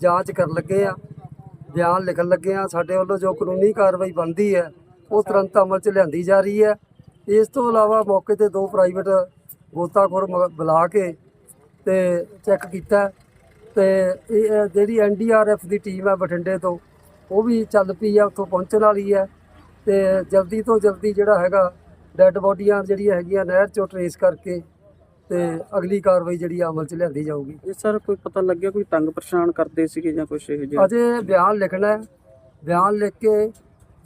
ਜਾਂਚ ਕਰਨ ਲੱਗੇ ਆ ਬਿਆਨ ਲਿਖਣ ਲੱਗੇ ਆ ਸਾਡੇ ਵੱਲੋਂ ਜੋ ਕਾਨੂੰਨੀ ਕਾਰਵਾਈ ਬਣਦੀ ਹੈ ਉਹ ਤੁਰੰਤ ਅਮਲ 'ਚ ਲਿਆਂਦੀ ਜਾ ਰਹੀ ਹੈ। ਇਸ ਤੋਂ ਇਲਾਵਾ ਮੌਕੇ ਤੇ ਦੋ ਪ੍ਰਾਈਵੇਟ ਗੋਤਾਖੋਰ ਮ- ਬੁਲਾ ਕੇ ਤੇ ਚੈੱਕ ਕੀਤਾ। ਤੇ ਇਹ ਅ, ਜਿਹੜੀ ਐਨਡੀਆਰਐਫ ਦੀ ਟੀਮ ਹੈ ਬਠਿੰਡੇ ਤੋਂ ਉਹ ਵੀ ਚੱਲ ਪਈ ਆ ਉੱਥੋਂ ਪਹੁੰਚਣ ਵਾਲੀ ਹੈ ਤੇ ਜਲਦੀ ਤੋਂ ਜਲਦੀ ਜਿਹੜਾ ਹੈਗਾ ਡੈੱਡ ਬੋਡੀਆਂ ਜਿਹੜੀਆਂ ਹੈਗੀਆਂ ਨਹਿਰ ਚੋਂ ਟਰੇਸ ਕਰਕੇ ਤੇ ਅਗਲੀ ਕਾਰਵਾਈ ਜਿਹੜੀ ਆ ਅਮਲ 'ਚ ਲਿਆਂਦੀ ਜਾਊਗੀ। ਇਹ ਸਰ ਕੋਈ ਪਤਾ ਲੱਗਿਆ ਕੋਈ ਤੰਗ ਪਰੇਸ਼ਾਨ ਕਰਦੇ ਸੀਗੇ ਜਾਂ ਕੁਝ ਇਹੋ ਜਿਹਾ? ਅਜੇ ਬਿਆਨ ਲਿਖਣਾ ਹੈ। ਬਿਆਨ ਲਿਖ ਕੇ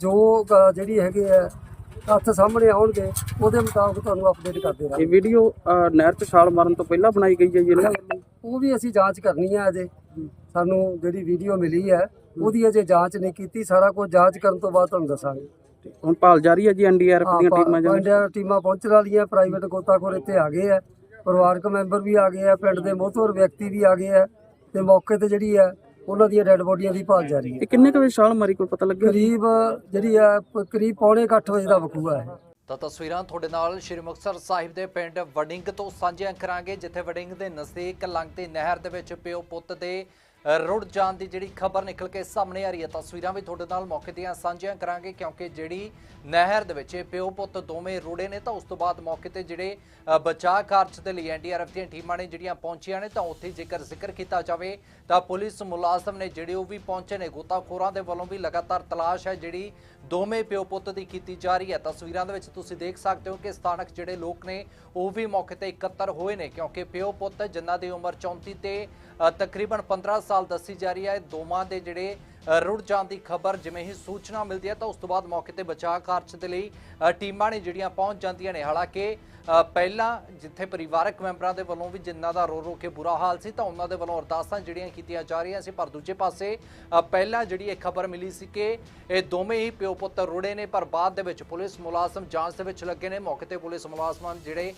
ਜੋ ਅ, ਜਿਹੜੀ ਹੈਗੇ ਆ ਤੱਥ ਸਾਹਮਣੇ ਆਉਣਗੇ ਉਹਦੇ ਮੁਤਾਬਕ ਤੁਹਾਨੂੰ ਅਪਡੇਟ ਕਰਦੇ ਇਹ ਰਹਾਂਗੇ ਵੀਡੀਓ ਨਹਿਰ 'ਚ ਛਾਲ ਮਾਰਨ ਤੋਂ ਪਹਿਲਾਂ ਬਣਾਈ ਗਈ ਹੈ ਜੀ ਇਹਨਾਂ ਵੱਲੋਂ ਉਹ ਵੀ ਅਸੀਂ ਜਾਂਚ ਕਰਨੀ ਹੈ ਅਜੇ। ਸਾਨੂੰ ਜਿਹੜੀ ਵੀਡੀਓ ਮਿਲੀ ਹੈ ਉਹਦੀ ਅਜੇ ਜਾਂਚ ਨਹੀਂ ਕੀਤੀ ਸਾਰਾ ਕੁਝ ਜਾਂਚ ਕਰਨ ਤੋਂ ਬਾਅਦ ਤੁਹਾਨੂੰ ਦੱਸਾਂਗੇ। ਹੁਣ ਭਾਲ ਜਾਰੀ ਹੈ ਜੀ ਐਨਡੀਆਰਐਫ ਦੀਆਂ ਟੀਮਾਂ ਜਾਂ? ਪਿੰਡਾਂ ਟੀਮਾਂ ਪਹੁੰਚਣ ਵਾਲੀਆਂ ਪ੍ਰਾਈਵੇਟ ਗੋਤਾਖੋਰ ਇੱਥੇ ਆ ਗਏ ਆ ਪਰਿਵਾਰਕ ਮੈਂਬਰ ਵੀ ਆ ਗਏ ਆ ਪਿੰਡ ਦੇ ਮੋਹਤਵਰ ਵਿਅਕਤੀ ਵੀ ਆ ਗਏ ਆ ਤੇ ਮੌਕੇ ਤੇ ਜਿਹੜੀ ਆ ਉਹਨਾਂ ਦੀਆਂ ਡੈੱਡ ਬੋਡੀਆਂ ਦੀ ਭਾਲ ਜਾਰੀ ਹੈ। ਇਹ ਕਿੰਨੇ ਕੁ ਵਜੇ ਛਾਲ ਮਾਰੀ ਕੋਈ ਪਤਾ ਲੱਗਿਆ? ਕਰੀਬ ਜਿਹੜੀ ਆ ਕਰੀਬ ਪੌਣੇ ਕੁ ਅੱਠ ਵਜੇ ਦਾ ਵਕੂਆ ਹੈ। ਤਾਂ ਤਸਵੀਰਾਂ ਤੁਹਾਡੇ ਨਾਲ ਸ਼੍ਰੀ ਮੁਕਤਸਰ ਸਾਹਿਬ ਦੇ ਪਿੰਡ ਵੜਿੰਗ ਤੋਂ ਸਾਂਝੀਆਂ ਕਰਾਂਗੇ ਜਿੱਥੇ ਵੜਿੰਗ ਦੇ ਨਜ਼ਦੀਕ ਲੰਘਦੀ ਨਹਿਰ ਦੇ ਵਿੱਚ ਪਿਓ ਪੁੱਤ ਦੇ ਰੁੜ ਜਾਣ ਦੀ ਜਿਹੜੀ ਖਬਰ ਨਿਕਲ ਕੇ ਸਾਹਮਣੇ ਆ ਰਹੀ ਹੈ, ਤਸਵੀਰਾਂ ਵੀ ਤੁਹਾਡੇ ਨਾਲ ਮੌਕੇ ਦੀਆਂ ਸਾਂਝੀਆਂ ਕਰਾਂਗੇ ਕਿਉਂਕਿ ਜਿਹੜੀ ਨਹਿਰ ਦੇ ਵਿੱਚ ਇਹ ਪਿਓ ਪੁੱਤ ਦੋਵੇਂ ਰੁੜੇ ਨੇ, ਤਾਂ ਉਸ ਤੋਂ ਬਾਅਦ ਮੌਕੇ ਤੇ ਜਿਹੜੇ ਬਚਾਅ ਕਾਰਜ ਦੇ ਲਈ ਐਨਡੀਆਰਐਫ ਦੀਆਂ ਟੀਮਾਂ ਨੇ ਜਿਹੜੀਆਂ ਪਹੁੰਚੀਆਂ ਨੇ, ਤਾਂ ਉੱਥੇ ਜੇਕਰ ਜ਼ਿਕਰ ਕੀਤਾ ਜਾਵੇ, ਤਾਂ ਪੁਲਿਸ ਮੁਲਾਜ਼ਮ ਨੇ ਜਿਹੜੇ ਉਹ ਵੀ ਪਹੁੰਚੇ ਨੇ, ਗੋਤਾਖੋਰਾਂ ਦੇ ਵੱਲੋਂ ਵੀ ਲਗਾਤਾਰ ਤਲਾਸ਼ ਹੈ, ਜਿਹੜੀ ਦੋਵੇਂ ਪਿਓ ਪੁੱਤ ਦੀ ਕੀਤੀ ਜਾ ਰਹੀ ਹੈ। ਤਸਵੀਰਾਂ ਦੇ ਵਿੱਚ ਤੁਸੀਂ ਦੇਖ ਸਕਦੇ ਹੋ ਕਿ ਸਥਾਨਕ ਜਿਹੜੇ ਲੋਕ ਨੇ, ਉਹ ਵੀ ਮੌਕੇ ਤੇ ਇਕੱਤਰ ਹੋਏ ਨੇ, ਕਿਉਂਕਿ ਪਿਓ ਪੁੱਤ ਜਿਨ੍ਹਾਂ ਦੀ ਉਮਰ 34 ਤੇ ਤਕਰੀਬਨ 15 ਸਾਲ ਦੱਸੀ ਜਾ ਰਹੀ ਹੈ। ਦੋਵਾਂ ਦੇ ਜਿਹੜੇ ਰੁੜ ਜਾਣ ਦੀ ਖਬਰ ਜਿਵੇਂ ਹੀ ਸੂਚਨਾ ਮਿਲਦੀ ਹੈ ਤਾਂ ਉਸ ਤੋਂ ਬਾਅਦ ਮੌਕੇ ਤੇ ਬਚਾਅ ਕਾਰਜ ਦੇ ਲਈ ਟੀਮਾਂ ਨੇ ਜਿਹੜੀਆਂ ਪਹੁੰਚ ਜਾਂਦੀਆਂ ਨੇ। ਹਾਲਾਂਕਿ ਪਹਿਲਾਂ ਜਿੱਥੇ ਪਰਿਵਾਰਕ ਮੈਂਬਰਾਂ ਦੇ ਵੱਲੋਂ ਵੀ ਜਿਨ੍ਹਾਂ ਦਾ ਰੋ ਰੋ ਕੇ ਬੁਰਾ ਹਾਲ ਸੀ ਤਾਂ ਉਹਨਾਂ ਦੇ ਵੱਲੋਂ ਅਰਦਾਸਾਂ ਜਿਹੜੀਆਂ ਕੀਤੀਆਂ ਜਾ ਰਹੀਆਂ ਸੀ, ਪਰ ਦੂਜੇ ਪਾਸੇ ਪਹਿਲਾਂ ਜਿਹੜੀ ਇਹ ਖਬਰ ਮਿਲੀ ਸੀ ਕਿ ਇਹ ਦੋਵੇਂ ਹੀ ਪਿਓ ਪੁੱਤ ਰੁੜੇ ਨੇ, ਪਰ ਬਾਅਦ ਦੇ ਵਿੱਚ ਪੁਲਿਸ ਮੁਲਾਜ਼ਮ ਜਾਂਚ ਦੇ ਵਿੱਚ ਲੱਗੇ ਨੇ। ਮੌਕੇ ਤੇ ਪੁਲਿਸ ਮੁਲਾਜ਼ਮਾਂ ਜਿਹੜੇ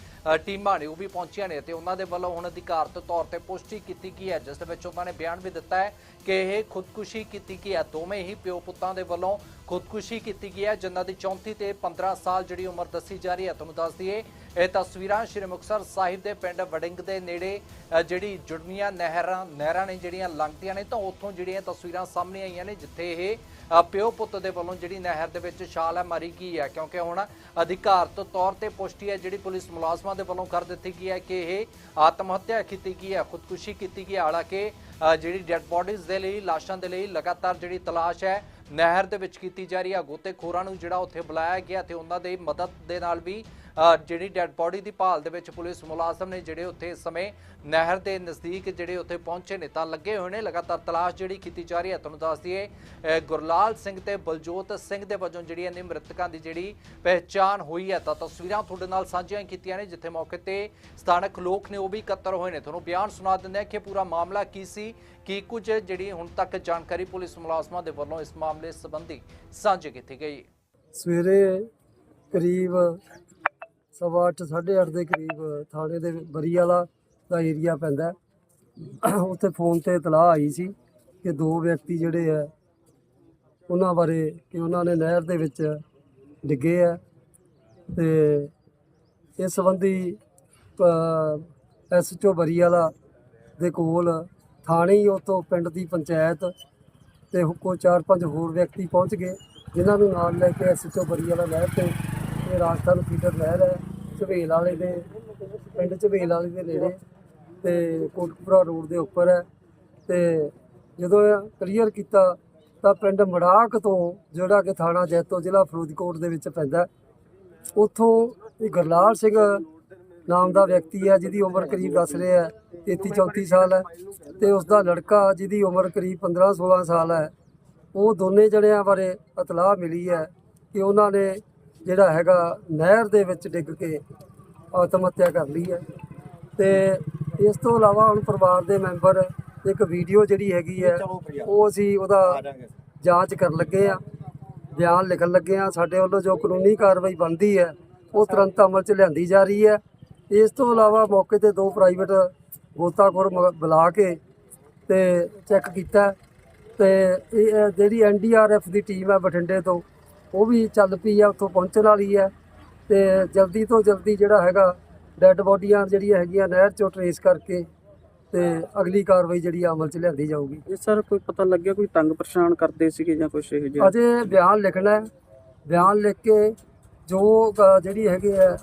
ਟੀਮਾਂ ਨੇ ਉਹ ਵੀ ਪਹੁੰਚੀਆਂ ਨੇ ਤੇ ਉਹਨਾਂ ਦੇ ਵੱਲੋਂ ਹੁਣ ਅਧਿਕਾਰਤ ਤੌਰ ਤੇ ਪੁਸ਼ਟੀ ਕੀਤੀ ਗਈ ਹੈ, ਜਿਸ ਦੇ ਵਿੱਚ ਉਹਨਾਂ ਨੇ ਬਿਆਨ ਵੀ ਦਿੱਤਾ ਹੈ ਕਿ ਇਹ ਖੁਦਕੁਸ਼ੀ ਕੀਤੀ ਗਈ ਹੈ। ਦੋਵੇਂ ਹੀ ਪਿਓ ਪੁੱਤਾਂ ਦੇ ਵੱਲੋਂ ਖੁਦਕੁਸ਼ੀ ਕੀਤੀ ਗਈ ਹੈ। ਜਿਨ੍ਹਾਂ ਦੀ 34 ਤੇ 15 ਸਾਲ ਜਿਹੜੀ ਉਮਰ ਦੱਸੀ ਜਾ ਰਹੀ ਹੈ, ਤੁਹਾਨੂੰ ਦੱਸ ਦਈਏ, ਇਹ ਤਸਵੀਰਾਂ ਸ਼੍ਰੀ ਮੁਕਤਸਰ ਸਾਹਿਬ ਦੇ ਪਿੰਡ ਵੜਿੰਗ ਦੇ ਨੇੜੇ ਜਿਹੜੀ ਜੁੜਵੀਆਂ ਨਹਿਰਾਂ ਨਹਿਰਾਂ ਨੇ ਜਿਹੜੀਆਂ ਲੰਘਦੀਆਂ ਨੇ ਤਾਂ ਉੱਥੋਂ ਜਿਹੜੀਆਂ ਤਸਵੀਰਾਂ ਸਾਹਮਣੇ ਆਈਆਂ ਨੇ, ਜਿੱਥੇ ਇਹ ਪਿਓ ਪੁੱਤ ਦੇ ਵੱਲੋਂ ਜਿਹੜੀ ਨਹਿਰ ਦੇ ਵਿੱਚ ਛਾਲ ਹੈ, ਮਾਰੀ ਗਈ ਹੈ। ਕਿਉਂਕਿ ਹੁਣ ਅਧਿਕਾਰਤ ਤੌਰ ਤੇ ਪੁਸ਼ਟੀ ਹੈ, ਜਿਹੜੀ ਪੁਲਿਸ ਮੁਲਾਜ਼ਮਾਂ ਦੇ ਵੱਲੋਂ ਕਰ ਦਿੱਤੀ ਗਈ ਹੈ ਕਿ ਇਹ ਆਤਮ ਹੱਤਿਆ ਕੀਤੀ ਗਈ ਹੈ, ਖੁਦਕੁਸ਼ੀ ਕੀਤੀ ਗਈ ਹੈ। ਹਾਲਾਂਕਿ ਜਿਹੜੀ ਡੈੱਡ ਬੋਡੀਜ਼ ਦੇ ਲਈ, ਲਾਸ਼ਾਂ ਦੇ ਲਈ ਲਗਾਤਾਰ ਜਿਹੜੀ ਤਲਾਸ਼ ਹੈ ਨਹਿਰ ਦੇ ਵਿੱਚ ਕੀਤੀ ਜਾ ਰਹੀ ਹੈ ਗੋਤੇਖੋਰਾਂ ਨੂੰ ਜਿਹੜਾ ਉੱਥੇ ਬੁਲਾਇਆ ਗਿਆ ਤੇ ਉਹਨਾਂ ਦੀ ਮਦਦ ਦੇ ਨਾਲ ਵੀ ਜਿਹੜੀ ਡੈੱਡ ਬੋਡੀ ਦੀ ਭਾਲ ਦੇ ਵਿੱਚ ਪੁਲਿਸ ਮੁਲਾਜ਼ਮ ਨੇ ਜਿਹੜੇ ਉੱਥੇ ਇਸ ਸਮੇਂ ਨਹਿਰ ਦੇ ਨਜ਼ਦੀਕ ਜਿਹੜੇ ਉੱਥੇ ਪਹੁੰਚੇ ਨੇ, ਤਾਂ ਲੱਗੇ ਹੋਏ ਨੇ। ਲਗਾਤਾਰ ਤਲਾਸ਼ ਜਿਹੜੀ ਕੀਤੀ ਜਾ ਰਹੀ ਹੈ, ਤੁਹਾਨੂੰ ਦੱਸ ਦਈਏ ਗੁਰਲਾਲ ਸਿੰਘ ਤੇ ਬਲਜੋਤ ਸਿੰਘ ਦੇ ਵਜੋਂ ਜਿਹੜੀ ਨੇ ਮ੍ਰਿਤਕਾਂ ਦੀ ਜਿਹੜੀ ਪਹਿਚਾਣ ਹੋਈ ਹੈ, ਤਾਂ ਤਸਵੀਰਾਂ ਤੁਹਾਡੇ ਨਾਲ ਸਾਂਝੀਆਂ ਕੀਤੀਆਂ ਨੇ, ਜਿੱਥੇ ਮੌਕੇ ਤੇ ਸਥਾਨਕ ਲੋਕ ਨੇ ਉਹ ਵੀ ਇਕੱਤਰ ਹੋਏ ਨੇ। ਤੁਹਾਨੂੰ ਬਿਆਨ ਸੁਣਾ ਦਿੰਦੇ ਆ ਕਿ ਪੂਰਾ ਮਾਮਲਾ ਕੀ ਸੀ, ਕੀ ਕੁਝ ਜਿਹੜੀ ਹੁਣ ਤੱਕ ਜਾਣਕਾਰੀ ਪੁਲਿਸ ਮੁਲਾਜ਼ਮਾਂ ਦੇ ਵੱਲੋਂ ਇਸ ਮਾਮਲੇ ਸੰਬੰਧੀ ਸਾਂਝੀ ਕੀਤੀ ਗਈ। ਸਵੇਰੇ ਕਰੀਬ ਸਵਾ ਅੱਠ, ਸਾਢੇ ਅੱਠ ਦੇ ਕਰੀਬ ਥਾਣੇ ਦੇ ਬਰੀ ਵਾਲਾ ਦਾ ਏਰੀਆ ਪੈਂਦਾ ਉੱਥੇ ਫੋਨ ਤੇ ਇਤਲਾਹ ਆਈ ਸੀ ਕਿ ਦੋ ਵਿਅਕਤੀ ਜਿਹੜੇ ਆ ਉਹਨਾਂ ਬਾਰੇ ਕਿ ਉਹਨਾਂ ਨੇ ਨਹਿਰ ਦੇ ਵਿੱਚ ਡਿੱਗੇ ਆ ਤੇ ਇਸ ਸੰਬੰਧੀ ਐਸਐਚਓ ਬਰੀ ਵਾਲਾ ਦੇ ਕੋਲ ਥਾਣੇ ਹੀ ਤੋਂ ਪਿੰਡ ਦੀ ਪੰਚਾਇਤ ਤੇ ਕੋ ਚਾਰ ਪੰਜ ਹੋਰ ਵਿਅਕਤੀ ਪਹੁੰਚ ਗਏ ਜਿਨ੍ਹਾਂ ਨੂੰ ਨਾਲ ਲੈ ਕੇ ਐਸਐਚਓ ਬਰੀ ਵਾਲਾ ਨਹਿਰ ਤੇ ਇਹ ਰਾਜਸਥਾਨ ਫੀਡਰ ਨਹਿਰ ਹੈ ਝਵੇਲ ਵਾਲੇ ਦੇ ਪਿੰਡ ਝਵੇਲ ਵਾਲੇ ਦੇ ਨੇੜੇ ਤੇ ਕੋਟਕਪੁਰਾ ਰੋਡ ਦੇ ਉੱਪਰ ਹੈ ਤੇ ਜਦੋਂ ਕਲੀਅਰ ਕੀਤਾ ਤਾਂ ਪਿੰਡ ਮੜਾਕ ਤੋਂ ਜਿਹੜਾ ਕਿ ਥਾਣਾ ਜੈਤੋ ਜ਼ਿਲ੍ਹਾ ਫਰੀਦਕੋਟ ਦੇ ਵਿੱਚ ਪੈਂਦਾ ਹੈ, ਉੱਥੋਂ ਇਹ ਗੁਰਲਾਲ ਸਿੰਘ ਨਾਮ ਦਾ ਵਿਅਕਤੀ ਹੈ ਜਿਹਦੀ ਉਮਰ ਕਰੀਬ ਦੱਸ ਰਹੇ ਹੈ 33 34 ਸਾਲ ਹੈ ਤੇ ਉਸ ਦਾ ਲੜਕਾ ਜਿਹਦੀ ਉਮਰ ਕਰੀਬ 15 16 ਸਾਲ ਹੈ ਉਹ ਦੋਨੇ ਜਣਿਆਂ ਬਾਰੇ ਇਤਲਾਹ ਮਿਲੀ ਹੈ ਕਿ ਉਹਨਾਂ ਨੇ ਜਿਹੜਾ ਹੈਗਾ ਨਹਿਰ ਦੇ ਵਿੱਚ ਡਿੱਗ ਕੇ ਆਤਮ ਹੱਤਿਆ ਕਰ ਲਈ ਹੈ। ਤੇ ਇਸ ਤੋਂ ਇਲਾਵਾ ਹੁਣ ਪਰਿਵਾਰ ਦੇ ਮੈਂਬਰ ਇੱਕ ਵੀਡੀਓ ਜਿਹੜੀ ਹੈਗੀ ਹੈ ਉਹ ਅਸੀਂ ਉਹਦਾ ਜਾਂਚ ਕਰਨ ਲੱਗੇ ਆ ਬਿਆਨ ਲਿਖਣ ਲੱਗੇ ਆ ਸਾਡੇ ਵੱਲੋਂ ਜੋ ਕਾਨੂੰਨੀ ਕਾਰਵਾਈ ਬਣਦੀ ਹੈ ਉਹ ਤੁਰੰਤ ਅਮਲ 'ਚ ਲਿਆਂਦੀ ਜਾ ਰਹੀ ਹੈ। ਇਸ ਤੋਂ ਇਲਾਵਾ ਮੌਕੇ ਤੇ ਦੋ ਪ੍ਰਾਈਵੇਟ ਗੋਤਾਖੋਰ ਮ- ਬੁਲਾ ਕੇ ਤੇ ਚੈੱਕ ਕੀਤਾ। ਤੇ ਇਹ ਅ, ਜਿਹੜੀ ਐਨਡੀਆਰਐਫ ਦੀ ਟੀਮ ਹੈ ਬਠਿੰਡੇ ਤੋਂ ਉਹ ਵੀ ਚੱਲ ਪਈ ਆ ਉੱਥੋਂ ਪਹੁੰਚਣ ਵਾਲੀ ਹੈ ਤੇ ਜਲਦੀ ਤੋਂ ਜਲਦੀ ਜਿਹੜਾ ਹੈਗਾ ਡੈੱਡ ਬੋਡੀਆਂ ਜਿਹੜੀਆਂ ਹੈਗੀਆਂ ਨਹਿਰ ਚੋਂ ਟਰੇਸ ਕਰਕੇ ਤੇ ਅਗਲੀ ਕਾਰਵਾਈ ਜਿਹੜੀ ਆ ਅਮਲ 'ਚ ਲਿਆਂਦੀ ਜਾਊਗੀ। ਇਹ ਸਰ ਕੋਈ ਪਤਾ ਲੱਗਿਆ ਕੋਈ ਤੰਗ ਪਰੇਸ਼ਾਨ ਕਰਦੇ ਸੀਗੇ ਜਾਂ ਕੁਝ ਇਹੋ ਜਿਹਾ? ਅਜੇ ਬਿਆਨ ਲਿਖਣਾ ਹੈ। ਬਿਆਨ ਲਿਖ ਕੇ ਜੋ ਅ, ਜਿਹੜੀ ਹੈਗੇ ਆ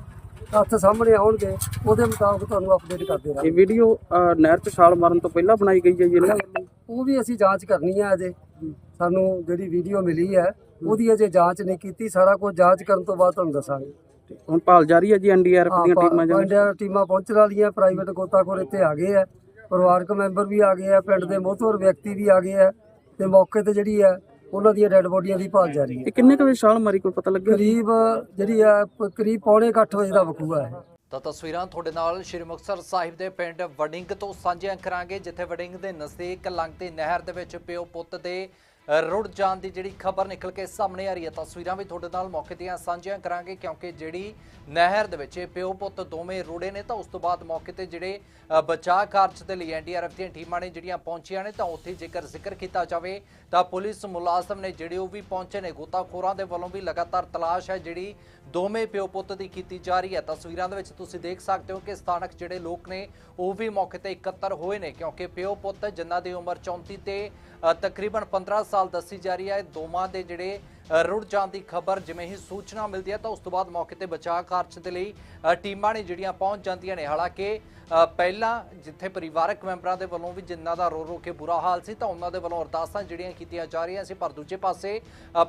ਤੱਥ ਸਾਹਮਣੇ ਆਉਣਗੇ ਉਹਦੇ ਮੁਤਾਬਕ ਤੁਹਾਨੂੰ ਅਪਡੇਟ ਕਰਦੇ ਇਹ ਰਹਾਂਗੇ ਵੀਡੀਓ ਨਹਿਰ 'ਚ ਛਾਲ ਮਾਰਨ ਤੋਂ ਪਹਿਲਾਂ ਬਣਾਈ ਗਈ ਹੈ ਜੀ ਇਹਨਾਂ ਵੱਲੋਂ? ਉਹ ਵੀ ਅਸੀਂ ਜਾਂਚ ਕਰਨੀ ਹੈ ਅਜੇ। ਸਾਨੂੰ ਜਿਹੜੀ ਵੀਡੀਓ ਮਿਲੀ ਹੈ ਉਹਦੀ ਅਜੇ ਜਾਂਚ ਨਹੀਂ ਕੀਤੀ ਸਾਰਾ ਕੁਝ ਜਾਂਚ ਕਰਨ ਤੋਂ ਬਾਅਦ ਤੁਹਾਨੂੰ ਦੱਸਾਂਗੇ। ਹੁਣ ਭਾਲ ਜਾਰੀ ਹੈ ਜੀ ਐਨਡੀਆਰਐਫ ਦੀਆਂ ਟੀਮਾਂ ਜਾਂ ਪਿੰਡਾਂ ਟੀਮਾਂ ਪਹੁੰਚਣ ਵਾਲੀਆਂ ਪ੍ਰਾਈਵੇਟ ਗੋਤਾਖੋਰ ਇੱਥੇ ਆ ਗਏ ਆ ਪਰਿਵਾਰਕ ਮੈਂਬਰ ਵੀ ਆ ਗਏ ਆ ਪਿੰਡ ਦੇ ਮੋਹਤਵਰ ਵਿਅਕਤੀ ਵੀ ਆ ਗਏ ਆ ਤੇ ਮੌਕੇ ਤੇ ਜਿਹੜੀ ਹੈ ਉਹਨਾਂ ਦੀਆਂ ਡੈੱਡ ਬੋਡੀਆਂ ਦੀ ਭਾਲ ਜਾਰੀ ਹੈ। ਇਹ ਕਿੰਨੇ ਕੁ ਵਜੇ ਛਾਲ ਮਾਰੀ ਕੋਈ ਪਤਾ ਲੱਗਿਆ? ਕਰੀਬ ਜਿਹੜੀ ਆ ਪ- ਕਰੀਬ ਪੌਣੇ ਕੁ ਅੱਠ ਵਜੇ ਦਾ ਵਕੂਆ ਹੈ। ਤਾਂ ਤਸਵੀਰਾਂ ਤੁਹਾਡੇ ਨਾਲ ਸ਼੍ਰੀ ਮੁਕਤਸਰ ਸਾਹਿਬ ਦੇ ਪਿੰਡ ਵੜਿੰਗ ਤੋਂ ਸਾਂਝੀਆਂ ਕਰਾਂਗੇ ਜਿੱਥੇ ਵੜਿੰਗ ਦੇ ਨਜ਼ਦੀਕ ਲੰਘਦੀ ਨਹਿਰ ਦੇ ਵਿੱਚ ਪਿਓ ਪੁੱਤ ਦੇ ਰੁੜ ਜਾਣ ਦੀ ਜਿਹੜੀ ਖਬਰ ਨਿਕਲ ਕੇ ਸਾਹਮਣੇ ਆ ਰਹੀ ਹੈ, ਤਸਵੀਰਾਂ ਵੀ ਤੁਹਾਡੇ ਨਾਲ ਮੌਕੇ ਦੀਆਂ ਸਾਂਝੀਆਂ ਕਰਾਂਗੇ ਕਿਉਂਕਿ ਜਿਹੜੀ ਨਹਿਰ ਦੇ ਵਿੱਚ ਇਹ ਪਿਓ ਪੁੱਤ ਦੋਵੇਂ ਰੁੜੇ ਨੇ, ਤਾਂ ਉਸ ਤੋਂ ਬਾਅਦ ਮੌਕੇ ਤੇ ਜਿਹੜੇ ਬਚਾਅ ਕਾਰਜ ਦੇ ਲਈ ਐਨਡੀਆਰਐਫ ਦੀਆਂ ਟੀਮਾਂ ਨੇ ਜਿਹੜੀਆਂ ਪਹੁੰਚੀਆਂ ਨੇ, ਤਾਂ ਉੱਥੇ ਜੇਕਰ ਜ਼ਿਕਰ ਕੀਤਾ ਜਾਵੇ, ਤਾਂ ਪੁਲਿਸ ਮੁਲਾਜ਼ਮ ਨੇ ਜਿਹੜੇ ਉਹ ਵੀ ਪਹੁੰਚੇ ਨੇ, ਗੋਤਾਖੋਰਾਂ ਦੇ ਵੱਲੋਂ ਵੀ ਲਗਾਤਾਰ ਤਲਾਸ਼ ਹੈ ਜਿਹੜੀ ਦੋਵੇਂ ਪਿਓ ਪੁੱਤ ਦੀ ਕੀਤੀ ਜਾ ਰਹੀ ਹੈ। ਤਸਵੀਰਾਂ ਦੇ ਵਿੱਚ ਤੁਸੀਂ ਦੇਖ ਸਕਦੇ ਹੋ ਕਿ ਸਥਾਨਕ ਜਿਹੜੇ ਲੋਕ ਨੇ, ਉਹ ਵੀ ਮੌਕੇ ਤੇ ਇਕੱਤਰ ਹੋਏ ਨੇ ਕਿਉਂਕਿ ਪਿਓ ਪੁੱਤ ਜਿਨ੍ਹਾਂ ਦੀ ਉਮਰ 34 ਤੇ ਤਕਰੀਬਨ 15 ਸਾਲ ਦੱਸੀ ਜਾ ਰਹੀ ਹੈ। ਦੋਵਾਂ ਦੇ ਜਿਹੜੇ ਰੁੜ ਜਾਣ ਦੀ ਖਬਰ ਜਿਵੇਂ ਹੀ ਸੂਚਨਾ ਮਿਲਦੀ ਹੈ ਤਾਂ ਉਸ ਤੋਂ ਬਾਅਦ ਮੌਕੇ ਤੇ ਬਚਾਅ ਕਾਰਜ ਦੇ ਲਈ ਅ, ਟੀਮਾਂ ਨੇ ਜਿਹੜੀਆਂ ਪਹੁੰਚ ਜਾਂਦੀਆਂ ਨੇ। ਹਾਲਾਂਕਿ ਪਹਿਲਾਂ ਜਿੱਥੇ ਪਰਿਵਾਰਕ ਮੈਂਬਰਾਂ ਦੇ ਵੱਲੋਂ ਵੀ ਜਿਨ੍ਹਾਂ ਦਾ ਰੋ ਰੋ ਕੇ ਬੁਰਾ ਹਾਲ ਸੀ ਤਾਂ ਉਹਨਾਂ ਦੇ ਵੱਲੋਂ ਅਰਦਾਸਾਂ ਜਿਹੜੀਆਂ ਕੀਤੀਆਂ ਜਾ ਰਹੀਆਂ ਸੀ, ਪਰ ਦੂਜੇ ਪਾਸੇ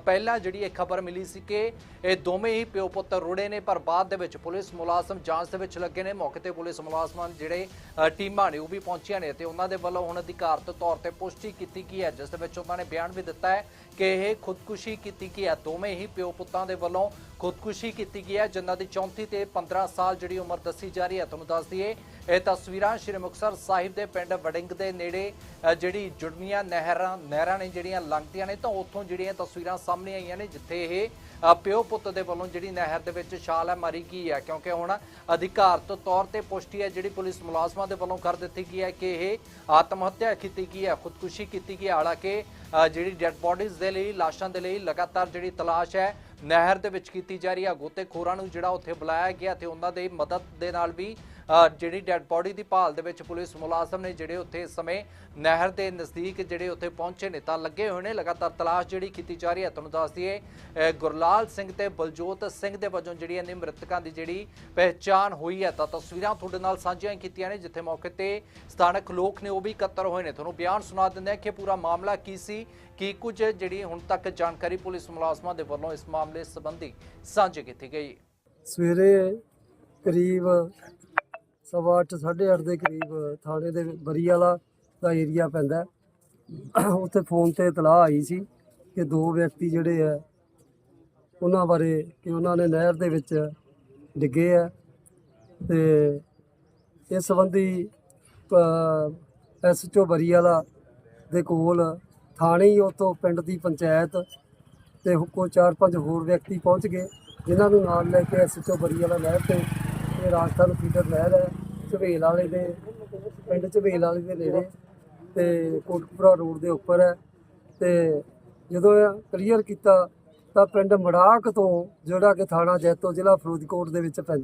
ਪਹਿਲਾਂ ਜਿਹੜੀ ਇਹ ਖਬਰ ਮਿਲੀ ਸੀ ਕਿ ਇਹ ਦੋਵੇਂ ਹੀ ਪਿਓ ਪੁੱਤ ਰੁੜੇ ਨੇ, ਪਰ ਬਾਅਦ ਦੇ ਵਿੱਚ ਪੁਲਿਸ ਮੁਲਾਜ਼ਮ ਜਾਂਚ ਦੇ ਵਿੱਚ ਲੱਗੇ ਨੇ। ਮੌਕੇ ਤੇ ਪੁਲਿਸ ਮੁਲਾਜ਼ਮਾਂ ਜਿਹੜੇ ਟੀਮਾਂ ਨੇ ਉਹ ਵੀ ਪਹੁੰਚੀਆਂ ਨੇ ਤੇ ਉਹਨਾਂ ਦੇ ਵੱਲੋਂ ਹੁਣ ਅਧਿਕਾਰਤ ਤੌਰ ਤੇ ਪੁਸ਼ਟੀ ਕੀਤੀ ਗਈ ਹੈ, ਜਿਸ ਦੇ ਵਿੱਚ ਉਹਨਾਂ ਨੇ ਬਿਆਨ ਵੀ ਦਿੱਤਾ ਹੈ ਕਿ ਇਹ ਖੁਦਕੁਸ਼ੀ ਕੀਤੀ ਗਈ ਹੈ। ਦੋਵੇਂ ਹੀ ਪਿਓ ਪੁੱਤਾਂ ਦੇ ਵੱਲੋਂ ਖੁਦਕੁਸ਼ੀ ਕੀਤੀ ਗਈ ਹੈ, ਜਿਨ੍ਹਾਂ ਦੀ 34 ਤੇ 15 ਸਾਲ ਜਿਹੜੀ ਉਮਰ ਦੱਸੀ ਜਾ ਰਹੀ ਹੈ। ਤੁਹਾਨੂੰ ਦੱਸ ਦਈਏ, ਇਹ ਤਸਵੀਰਾਂ ਸ਼੍ਰੀ ਮੁਕਤਸਰ ਸਾਹਿਬ ਦੇ ਪਿੰਡ ਵੜਿੰਗ ਦੇ ਨੇੜੇ ਜਿਹੜੀ ਜੁੜਵੀਆਂ ਨਹਿਰਾਂ ਨਹਿਰਾਂ ਨੇ ਜਿਹੜੀਆਂ ਲੰਘਦੀਆਂ ਨੇ, ਤਾਂ ਉੱਥੋਂ ਜਿਹੜੀਆਂ ਤਸਵੀਰਾਂ ਸਾਹਮਣੇ ਆਈਆਂ ਨੇ, ਜਿੱਥੇ ਇਹ ਪਿਓ ਪੁੱਤ ਦੇ ਵੱਲੋਂ ਜਿਹੜੀ ਨਹਿਰ ਦੇ ਵਿੱਚ ਛਾਲ ਹੈ, ਮਾਰੀ ਗਈ ਹੈ। ਕਿਉਂਕਿ ਹੁਣ ਅਧਿਕਾਰਤ ਤੌਰ ਤੇ ਪੁਸ਼ਟੀ ਹੈ, ਜਿਹੜੀ ਪੁਲਿਸ ਮੁਲਾਜ਼ਮਾਂ ਦੇ ਵੱਲੋਂ ਕਰ ਦਿੱਤੀ ਗਈ ਹੈ ਕਿ ਇਹ ਆਤਮ ਹੱਤਿਆ ਕੀਤੀ ਗਈ ਹੈ, ਖੁਦਕੁਸ਼ੀ ਕੀਤੀ ਗਈ ਹੈ। ਹਾਲਾਂਕਿ ਜਿਹੜੀ ਡੈੱਡ ਬੋਡੀਜ਼ ਦੇ ਲਈ, ਲਾਸ਼ਾਂ ਦੇ ਲਈ ਲਗਾਤਾਰ ਜਿਹੜੀ ਤਲਾਸ਼ ਹੈ ਨਹਿਰ ਦੇ ਵਿੱਚ ਕੀਤੀ ਜਾ ਰਹੀ ਹੈ ਗੋਤੇਖੋਰਾਂ ਨੂੰ ਜਿਹੜਾ ਉੱਥੇ ਬੁਲਾਇਆ ਗਿਆ ਤੇ ਉਹਨਾਂ ਦੇ ਮਦਦ ਦੇ ਨਾਲ ਵੀ ਜਿਹੜੀ ਡੈੱਡ ਬੋਡੀ ਦੀ ਭਾਲ ਦੇ ਵਿੱਚ ਪੁਲਿਸ ਮੁਲਾਜ਼ਮ ਨੇ ਜਿਹੜੇ ਉੱਥੇ ਇਸ ਸਮੇਂ ਨਹਿਰ ਦੇ ਨਜ਼ਦੀਕ ਜਿਹੜੇ ਉੱਥੇ ਪਹੁੰਚੇ ਨੇ, ਤਾਂ ਲੱਗੇ ਹੋਏ ਨੇ, ਲਗਾਤਾਰ ਤਲਾਸ਼ ਜਿਹੜੀ ਕੀਤੀ ਜਾ ਰਹੀ ਹੈ। ਤੁਹਾਨੂੰ ਦੱਸ ਦਈਏ ਗੁਰਲਾਲ ਸਿੰਘ ਤੇ ਬਲਜੋਤ ਸਿੰਘ ਦੇ ਵਜੋਂ ਜਿਹੜੀ ਇਹਨਾਂ ਮ੍ਰਿਤਕਾਂ ਦੀ ਜਿਹੜੀ ਪਹਿਚਾਣ ਹੋਈ ਹੈ, ਤਾਂ ਤਸਵੀਰਾਂ ਤੁਹਾਡੇ ਨਾਲ ਸਾਂਝੀਆਂ ਕੀਤੀਆਂ ਨੇ, ਜਿੱਥੇ ਮੌਕੇ ਤੇ ਸਥਾਨਕ ਲੋਕ ਨੇ ਉਹ ਵੀ ਇਕੱਤਰ ਹੋਏ ਨੇ। ਤੁਹਾਨੂੰ ਬਿਆਨ ਸੁਣਾ ਦਿੰਦੇ ਆ ਕਿ ਪੂਰਾ ਮਾਮਲਾ ਕੀ ਸੀ, ਕੀ ਕੁਝ ਜਿਹੜੀ ਹੁਣ ਤੱਕ ਜਾਣਕਾਰੀ ਪੁਲਿਸ ਮੁਲਾਜ਼ਮਾਂ ਦੇ ਵੱਲੋਂ ਇਸ ਮਾਮਲੇ ਸੰਬੰਧੀ ਸਾਂਝੀ ਕੀਤੀ ਗਈ। ਸਵੇਰੇ ਕਰੀਬ ਸਵਾ ਅੱਠ, ਸਾਢੇ ਅੱਠ ਦੇ ਕਰੀਬ ਥਾਣੇ ਦੇ ਬਰੀ ਵਾਲਾ ਦਾ ਏਰੀਆ ਪੈਂਦਾ ਉੱਥੇ ਫੋਨ ਤੇ ਇਤਲਾਹ ਆਈ ਸੀ ਕਿ ਦੋ ਵਿਅਕਤੀ ਜਿਹੜੇ ਆ ਉਹਨਾਂ ਬਾਰੇ ਕਿ ਉਹਨਾਂ ਨੇ ਨਹਿਰ ਦੇ ਵਿੱਚ ਡਿੱਗੇ ਆ ਤੇ ਇਸ ਸੰਬੰਧੀ ਐਸਐਚਓ ਬਰੀ ਵਾਲਾ ਦੇ ਕੋਲ ਥਾਣੇ ਹੀ ਉਹ ਪਿੰਡ ਦੀ ਪੰਚਾਇਤ ਤੇ ਕੋ ਚਾਰ ਪੰਜ ਹੋਰ ਵਿਅਕਤੀ ਪਹੁੰਚ ਗਏ ਜਿਨ੍ਹਾਂ ਨੂੰ ਨਾਲ ਲੈ ਕੇ ਐਸਐਚਓ ਬਰੀ ਵਾਲਾ ਨਹਿਰ ਤੇ ਇਹ ਰਾਜਸਥਾਨ ਫੀਡਰ ਨਹਿਰ ਹੈ। ਝਵੇਲ ਵਾਲੇ ਦੇ, ਪਿੰਡ ਝਵੇਲ ਵਾਲੇ ਦੇ ਨੇੜੇ ਤੇ ਕੋਟਕਪੁਰਾ ਰੋਡ ਦੇ ਉੱਪਰ ਹੈ। ਤੇ ਜਦੋਂ ਕਲੀਅਰ ਕੀਤਾ ਤਾਂ ਪਿੰਡ ਮੜਾਕ ਤੋਂ ਜਿਹੜਾ ਕਿ ਥਾਣਾ ਜੈਤੋ ਜ਼ਿਲ੍ਹਾ ਫਿਰੋਜ਼ਕੋਟ ਦੇ ਵਿੱਚ ਪੈਂਦਾ